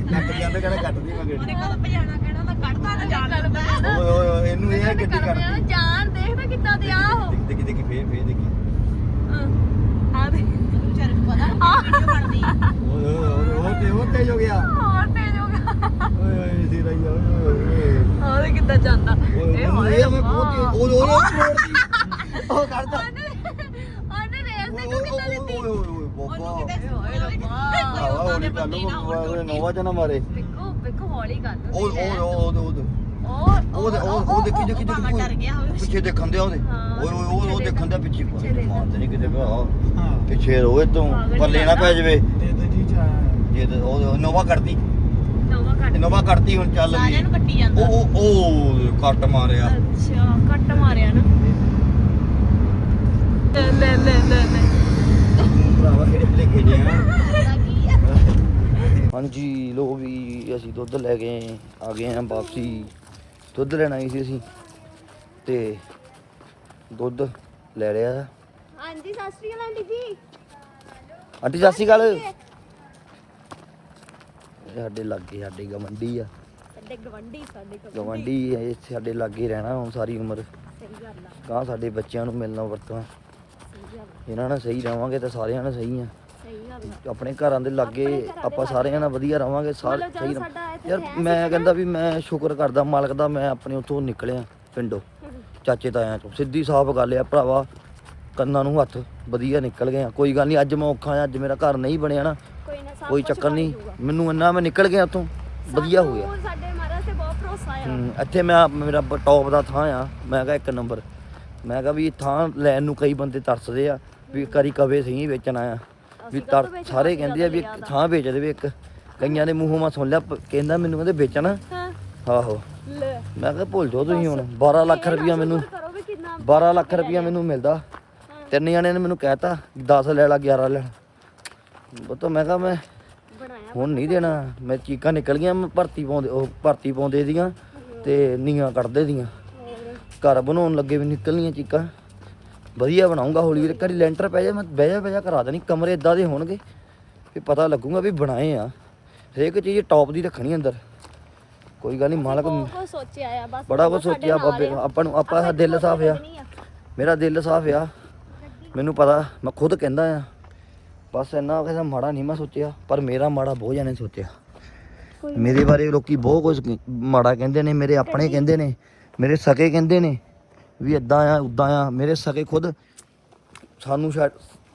[SPEAKER 1] ਕੱਟ ਜਾਂਦਾ ਕਹਿੰਦਾ ਕੱਟਦੀ ਮੈਂ ਗੱਡੀ।
[SPEAKER 4] ਉਹਨੇ ਕਦੋਂ ਭਜਾਣਾ ਕਹਿਣਾ ਤਾਂ ਕੱਢਦਾ ਨਾ ਜਾਣ ਦਿੰਦਾ
[SPEAKER 1] ਓਏ ਓਏ ਓਏ ਇਹਨੂੰ ਇਹ ਹੈ ਗੱਡੀ ਕੱਢਦੀ
[SPEAKER 2] ਜਾਨ ਦੇਖਦਾ ਕਿੱਦਾਂ ਦੇ ਆ ਉਹ
[SPEAKER 1] ਦੇਖ ਦੇਖ ਦੇਖ ਫੇਰ ਫੇਰ ਦੇਖੀ
[SPEAKER 2] ਆ ਦੇ
[SPEAKER 4] ਵਿਚਾਰੇ ਨੂੰ ਪਤਾ ਵੀਡੀਓ ਬਣਦੀ
[SPEAKER 1] ਓਏ ਓਏ ਓਏ ਉਹ ਤੇ ਉਹ ਤੇਜ ਹੋ ਗਿਆ
[SPEAKER 2] ਹੋਰ ਤੇਜ਼ ਹੋ ਗਿਆ
[SPEAKER 1] ਓਏ ਓਏ ਸੀ ਰਹੀ ਓਏ ਓਏ
[SPEAKER 2] ਆ ਦੇ ਕਿੱਦਾਂ ਜਾਂਦਾ
[SPEAKER 1] ਓਏ
[SPEAKER 2] ਇਹ ਹੋਏ
[SPEAKER 1] ਮੈਂ ਬਹੁਤ ਉਹ ਉਹ ਉਹ ਮੋੜਦੀ ਉਹ ਕਰਦਾ
[SPEAKER 2] ਉਹਨੇ ਰੇਸ
[SPEAKER 1] ਓਏ
[SPEAKER 2] ਦੇਖੋ ਕਿੱਦਾਂ
[SPEAKER 1] ਓਏ
[SPEAKER 2] ਦਿੱਤੀ
[SPEAKER 1] ਓਏ ਓਏ ਬਾਬਾ
[SPEAKER 2] ਓਏ ਰੱਬਾ
[SPEAKER 1] ਆਵਾ ਹੌਲੀ ਕਰ ਲੋ ਨੋਵਾ ਜਨਾ ਮਾਰੇ
[SPEAKER 2] ਬਿੱਕੂ ਬਿੱਕੂ ਹੌਲੀ ਕਰ
[SPEAKER 1] ਉਹ ਉਹ ਉਹ ਉਹ
[SPEAKER 2] ਉਹ
[SPEAKER 1] ਉਹ ਉਹ ਉਹ ਦੇਖੀ ਦੇਖੀ ਦੇਖੀ
[SPEAKER 4] ਡਰ ਗਿਆ ਹੋਵੇ।
[SPEAKER 1] ਪਿੱਛੇ ਦੇਖਣ ਦਿਆ ਉਹਦੇ। ਓਏ ਓਏ ਉਹ ਦੇਖਣ ਦਿਆ ਪਿੱਛੇ। ਮਾਰਦੇ ਨਹੀਂ ਕਿਤੇ
[SPEAKER 6] ਹਾਂ।
[SPEAKER 1] ਪਿੱਛੇ ਰੋਏ ਤੂੰ ਪਰ ਲੈਣਾ ਪੈ ਜਵੇ।
[SPEAKER 6] ਜੀ
[SPEAKER 1] ਤੇ ਉਹ ਨੋਵਾ ਕੱਢਦੀ
[SPEAKER 2] ਨਵਾਂ ਕੱਟ
[SPEAKER 1] ਨੋਵਾ ਹੁਣ ਚੱਲ
[SPEAKER 4] ਸਾਰਿਆਂ ਨੂੰ
[SPEAKER 1] ਵੀ
[SPEAKER 4] ਕੱਟੀ ਜਾਂਦਾ।
[SPEAKER 1] ਉਹ ਉਹ ਉਹ ਕੱਟ ਮਾਰਿਆ।
[SPEAKER 2] ਅੱਛਾ ਕੱਟ ਮਾਰਿਆ ਨਾ। ਲੈ ਲੈ ਲੈ ਲੈ ਲੈ।
[SPEAKER 1] ਭਰਾਵਾ ਕਿਹੜੇ ਭਲੇਖੇ ਜੇ ਹਾਂਜੀ ਲੋ ਵੀ ਅਸੀਂ ਦੁੱਧ ਲੈ ਗਏ ਆ ਗਏ ਆ ਵਾਪਸੀ। ਦੁੱਧ ਲੈਣ ਆਏ ਸੀ ਅਸੀਂ ਤੇ ਦੁੱਧ ਲੈ ਲਿਆ।
[SPEAKER 3] ਹਾਂਜੀ ਸਤਿ ਸ਼੍ਰੀ ਅਕਾਲ ਆਂਟੀ ਜੀ।
[SPEAKER 1] ਆਂਟੀ ਸਤਿ ਸ਼੍ਰੀ ਅਕਾਲ। ਇਹ ਸਾਡੇ ਲਾਗੇ ਸਾਡੇ ਗਵੰਡੀ ਆ।
[SPEAKER 2] ਸਾਡੇ ਗਵੰਡੀ ਸਾਡੇ
[SPEAKER 1] ਗਵੰਡੀ। ਇਹ ਸਾਡੇ ਲਾਗੇ ਰਹਿਣਾ ਹੁਣ ਸਾਰੀ ਉਮਰ।
[SPEAKER 2] ਸਹੀ ਗੱਲ ਆ।
[SPEAKER 1] ਗਾਂ ਸਾਡੇ ਬੱਚਿਆਂ ਨੂੰ ਮਿਲਣਾ ਵਰਤਣਾ। ਇਹਨਾਂ ਨਾਲ ਸਹੀ ਰਵਾਂਗੇ ਤਾਂ ਸਾਰਿਆਂ ਨਾਲ ਸਹੀ ਆ।
[SPEAKER 2] ਸਹੀ ਗੱਲ ਆ।
[SPEAKER 1] ਆਪਣੇ ਘਰਾਂ ਦੇ ਲਾਗੇ ਆਪਾਂ ਸਾਰਿਆਂ ਨਾਲ ਵਧੀਆ ਰਵਾਂਗੇ ਸਾਰੇ ਸਹੀ ਯਾਰ ਮੈਂ ਕਹਿੰਦਾ ਵੀ ਮੈਂ ਸ਼ੁਕਰ ਕਰਦਾ ਮਾਲਕ ਦਾ ਮੈਂ ਆਪਣੇ ਉੱਥੋਂ ਨਿਕਲਿਆ ਪਿੰਡੋਂ ਚਾਚੇ ਤਾਇਆਂ ਤੋਂ। ਸਿੱਧੀ ਸਾਫ਼ ਗੱਲ ਆ ਭਰਾਵਾ ਕੰਨਾਂ ਨੂੰ ਹੱਥ ਵਧੀਆ ਨਿਕਲ ਗਏ ਆ। ਕੋਈ ਗੱਲ ਨਹੀਂ ਅੱਜ ਮੈਂ ਔਖਾ ਆ ਅੱਜ ਮੇਰਾ ਘਰ ਨਹੀਂ ਬਣਿਆ ਨਾ।
[SPEAKER 2] ਕੋਈ ਨਾ ਸਭ
[SPEAKER 1] ਕੋਈ
[SPEAKER 2] ਕੁਛ
[SPEAKER 1] ਚੱਕਰ
[SPEAKER 2] ਬਣ
[SPEAKER 1] ਨਹੀਂ
[SPEAKER 2] ਜਾਊਗਾ।
[SPEAKER 1] ਮੈਨੂੰ ਇੰਨਾ ਮੈਂ ਨਿਕਲ ਗਿਆ ਉੱਥੋਂ ਵਧੀਆ ਹੋ ਗਿਆ।
[SPEAKER 2] ਸਾਨੂੰ ਸਾਡੇ ਮਹਾਰਾਜ ਤੇ ਬਹੁਤ ਭਰੋਸਾ ਆ।
[SPEAKER 1] ਹੂੰ, ਇੱਥੇ ਮੈਂ ਮੇਰਾ ਟੌਪ ਦਾ ਥਾਂ ਆ ਮੈਂ ਕਿਹਾ ਇੱਕ ਨੰਬਰ ਮੈਂ ਕਿਹਾ ਵੀ ਥਾਂ ਲੈਣ ਨੂੰ ਕਈ ਬੰਦੇ ਤਰਸਦੇ ਆ ਵੀ ਕਰੀ ਕਵੇ ਸਹੀ ਵੇਚਣਾ ਆ ਵੀ
[SPEAKER 2] ਅਸੀਂ
[SPEAKER 1] ਤਰ
[SPEAKER 2] ਕਾਹਤੋਂ ਵੇਚਣਾ,
[SPEAKER 1] ਸਾਰੇ
[SPEAKER 2] ਅਸੀਂ
[SPEAKER 1] ਕਹਿੰਦੇ ਆ ਵੀ ਇੱਕ ਥਾਂ ਵੇਚ ਦੇਵੇ ਇੱਕ। ਕਈਆਂ ਦੇ ਮੂੰਹੋਂ ਮੈਂ ਸੁਣ ਲਿਆ ਪ- ਕਹਿੰਦਾ ਮੈਨੂੰ ਕਹਿੰਦੇ ਵੇਚਣਾ।
[SPEAKER 2] ਹਾਂ।
[SPEAKER 1] ਆਹੋ।
[SPEAKER 2] ਲੈ।
[SPEAKER 1] ਮੈਂ ਕਿਹਾ ਭੁੱਲ ਜਾਓ ਤੁਸੀਂ ਹੁਣ। 12 ਲੱਖ ਰੁਪਇਆ ਮੈਨੂੰ
[SPEAKER 2] ਕਰੋ ਵੀ ਕਿੰਨਾ
[SPEAKER 1] 12 ਲੱਖ ਰੁਪਇਆ ਮੈਨੂੰ ਮਿਲਦਾ। ਤਿੰਨ ਜਣਿਆਂ ਨੇ ਮੈਨੂੰ ਕਹਿਤਾ 10 ਲੈ ਲਾ 11 ਲੈ ਉਹ ਤਾਂ ਮੈਂ ਕਿਹਾ ਮੈਂ
[SPEAKER 2] ਬਣਾਇਆ
[SPEAKER 1] ਹੁਣ ਨਹੀਂ ਦੇਣਾ। ਮੈਂ ਚੀਕਾਂ ਨਿਕਲ ਗਈਆਂ ਮੈਂ ਭਰਤੀ ਪਾਉਂਦੇ ਉਹ ਭਰਤੀ ਪਾਉਂਦੇ ਦੀਆਂ ਤੇ ਨੀਆਂ ਕੱਢਦੇ ਦੀਆਂ। ਘਰ ਬਣਾਉਣ ਲੱਗੇ ਵੀ ਨਿਕਲਣੀਆਂ ਚੀਕਾਂ। ਵਧੀਆ ਬਣਾਉਂਗਾ ਹੌਲੀ ਹੌਲੀ। ਕਰੀ ਲੈਂਟਰ ਪੈ ਜਾ ਮੈਂ ਬਹਿ ਜਾ ਬਹਿ ਜਾ ਕਰਾ ਦੇਣੀ। ਕਮਰੇ ਇਦਾਂ ਦੇ ਹੋਣਗੇ ਵੀ ਪਤਾ ਲੱਗੂਗਾ ਵੀ ਬਣਾਏ ਆ। ਹਰੇਕ ਚੀਜ਼ ਟੌਪ ਦੀ ਰੱਖਣੀ ਅੰਦਰ। ਕੋਈ ਗੱਲ ਨਹੀਂ ਮਾਲਕ
[SPEAKER 2] ਬਹੁਤ ਸੋਚਿਆ ਆ ਬਸ
[SPEAKER 1] ਬੜਾ ਕੁਝ ਸੋਚਿਆ ਬਾਬੇ। ਆਪਾਂ ਨੂੰ ਆਪਾਂ ਦਾ ਦਿਲ ਸਾਫ਼ ਆ। ਮੇਰਾ ਦਿਲ ਸਾਫ਼ ਆ। ਮੈਨੂੰ ਪਤਾ ਮੈਂ ਖੁਦ ਕਹਿੰਦਾ ਆ। ਬਸ ਇੰਨਾ ਕਿਸੇ ਮਾੜਾ ਨਹੀਂ ਮੈਂ ਸੋਚਿਆ ਪਰ ਮੇਰਾ ਮਾੜਾ ਬਹੁਤ ਜਾਣੇ ਸੋਚਿਆ। ਮੇਰੇ ਬਾਰੇ ਲੋਕੀ ਬਹੁਤ ਕੁਝ ਮਾੜਾ ਕਹਿੰਦੇ ਨੇ ਮੇਰੇ ਆਪਣੇ ਕਹਿੰਦੇ ਨੇ ਮੇਰੇ ਸਕੇ ਕਹਿੰਦੇ ਨੇ ਵੀ ਇਦਾਂ ਆ ਉਦਾਂ ਆ। ਮੇਰੇ ਸਕੇ ਖੁਦ ਸਾਨੂੰ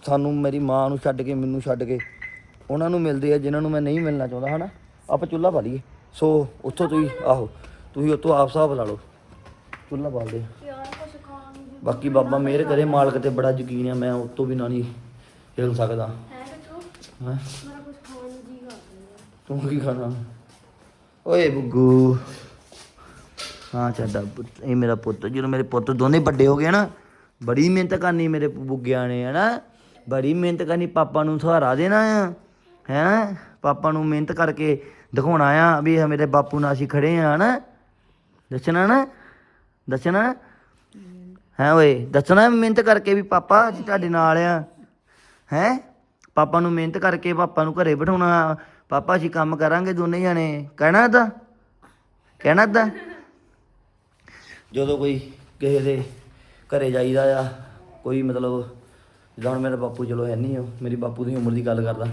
[SPEAKER 1] ਸਾਨੂੰ ਮੇਰੀ ਮਾਂ ਨੂੰ ਛੱਡ ਕੇ ਮੈਨੂੰ ਛੱਡ ਕੇ। ਉਹਨਾਂ ਨੂੰ ਮਿਲਦੇ ਆ ਜਿਨ੍ਹਾਂ ਨੂੰ ਮੈਂ ਨਹੀਂ ਮਿਲਣਾ ਚਾਹੁੰਦਾ ਹਨਾ? ਆਪਾਂ ਚੁੱਲ੍ਹਾ ਪਾ ਲਈਏ ਸੋ ਉੱਥੋਂ ਤੁਸੀਂ ਆਹੋ ਤੁਸੀਂ ਉੱਥੋਂ ਆਪ ਹਿਸਾਬ ਲਾ ਲਓ। ਚੁੱਲ੍ਹਾ ਬਾਲਦੇ ਬਾਕੀ ਬਾਬਾ ਮਿਹਰ ਕਰੇ ਮਾਲਕ ਤੇ ਬੜਾ ਯਕੀਨ ਆ ਮੈਂ ਉਸ ਤੋਂ ਬਿਨਾਂ ਨਹੀਂ ਹਿਲ ਸਕਦਾ। ਹੈਂ ਤੂੰ ਕੀ ਖਾਣਾ? ਓਏ ਬੁੱਗੂ। ਹਾਂ ਚੱਡਾ ਪੁੱਤ। ਇਹ ਮੇਰਾ ਪੁੱਤ ਜਦੋਂ ਮੇਰੇ ਪੁੱਤ ਦੋਨੇ ਵੱਡੇ ਹੋ ਗਏ ਨਾ ਬੜੀ ਮਿਹਨਤ ਕਰਨੀ ਮੇਰੇ ਬੁੱਗਿਆਂ ਨੇ ਹਨਾ? ਬੜੀ ਮਿਹਨਤ ਕਰਨੀ ਪਾਪਾ ਨੂੰ ਸਹਾਰਾ ਦੇਣਾ ਆ। ਹੈ? ਪਾਪਾ ਨੂੰ ਮਿਹਨਤ ਕਰਕੇ ਦਿਖਾਉਣਾ ਆ ਵੀ ਇਹ ਮੇਰੇ ਬਾਪੂ ਨਾਲ ਅਸੀਂ ਖੜੇ ਆ ਹਨਾ? ਦੱਸਣਾ ਨਾ? ਦੱਸਣਾ? ਹੈ ਓਏ, ਦੱਸਣਾ ਮਿਹਨਤ ਕਰਕੇ ਵੀ ਪਾਪਾ ਅਸੀਂ ਤੁਹਾਡੇ ਨਾਲ ਆ। ਹੈ? ਪਾਪਾ ਨੂੰ ਮਿਹਨਤ ਕਰਕੇ ਪਾਪਾ ਨੂੰ ਘਰੇ ਬਿਠਾਉਣਾ। ਪਾਪਾ, ਅਸੀਂ ਕੰਮ ਕਰਾਂਗੇ ਦੋਨੇ ਜਾਣੇ। ਕਹਿਣਾ ਤਾਂ ਕਹਿਣਾ ਤਾਂ ਜਦੋਂ ਕੋਈ ਕਿਸੇ ਦੇ ਘਰੇ ਜਾਈਦਾ ਆ, ਕੋਈ ਮਤਲਬ, ਜਿੱਦਾਂ ਹੁਣ ਮੇਰਾ ਬਾਪੂ ਚਲੋ ਹੈ ਨਹੀਂ ਉਹ, ਮੇਰੀ ਬਾਪੂ ਦੀ ਉਮਰ ਦੀ ਗੱਲ ਕਰਦਾ।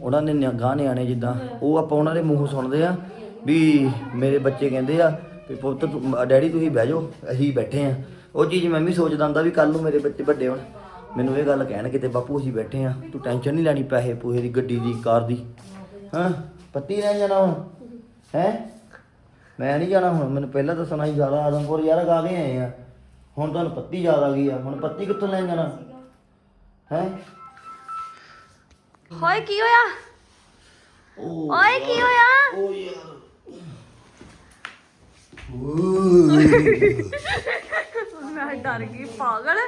[SPEAKER 1] ਉਹਨਾਂ ਨੇ ਨਿਆ- ਗਾਂਹ ਨਿਆਣੇ ਜਿੱਦਾਂ, ਉਹ ਆਪਾਂ ਉਹਨਾਂ ਦੇ ਮੂੰਹੋਂ ਸੁਣਦੇ ਆ ਵੀ ਮੇਰੇ ਬੱਚੇ ਕਹਿੰਦੇ ਆ ਵੀ ਪੁੱਤ ਡੈਡੀ ਤੁਸੀਂ ਬਹਿ ਜਾਓ, ਅਸੀਂ ਬੈਠੇ ਆ। ਉਹ ਚੀਜ਼ ਮੈਂ ਵੀ ਸੋਚਦਾ ਹੁੰਦਾ ਵੀ ਕੱਲ ਨੂੰ ਮੇਰੇ ਬੱਚੇ ਵੱਡੇ ਹੋਣ। ਮੈਨੂੰ ਇਹ ਗੱਲ ਕਹਿਣ ਕਿਤੇ, ਬਾਪੂ ਅਸੀਂ ਬੈਠੇ ਆ, ਤੂੰ ਟੈਨਸ਼ਨ ਨਹੀਂ ਲੈਣੀ ਪੈਸੇ ਪੂਹੇ ਦੀ, ਗੱਡੀ ਦੀ, ਕਾਰ ਦੀ। ਹਾਂ, ਪੱਤੀ ਰਹਿ ਜਾਣਾ ਹੁਣ, ਹੈ? ਮੈਂ ਨਹੀਂ ਜਾਣਾ ਹੁਣ, ਮੈਨੂੰ ਪਹਿਲਾਂ ਦੱਸਣਾ ਸੀ ਜ਼ਿਆਦਾ ਆਦਮਪੁਰ ਯਾਰ ਗਾ ਕੇ ਆਏ ਆ। ਹੁਣ ਤੁਹਾਨੂੰ ਪੱਤੀ ਜ਼ਿਆਦਾ ਆ ਗਈ ਆ, ਹੁਣ ਪੱਤੀ ਕਿੱਥੋਂ ਲੈ ਜਾਣਾ? ਹੈ?
[SPEAKER 2] ਹੋਏ ਕੀ ਹੋਇਆ? ਓਏ ਕੀ ਹੋਇਆ?
[SPEAKER 1] ਓ ਯਾਰ
[SPEAKER 2] ਮੈਂ ਡਰ ਗਈ ਪਾਗਲ।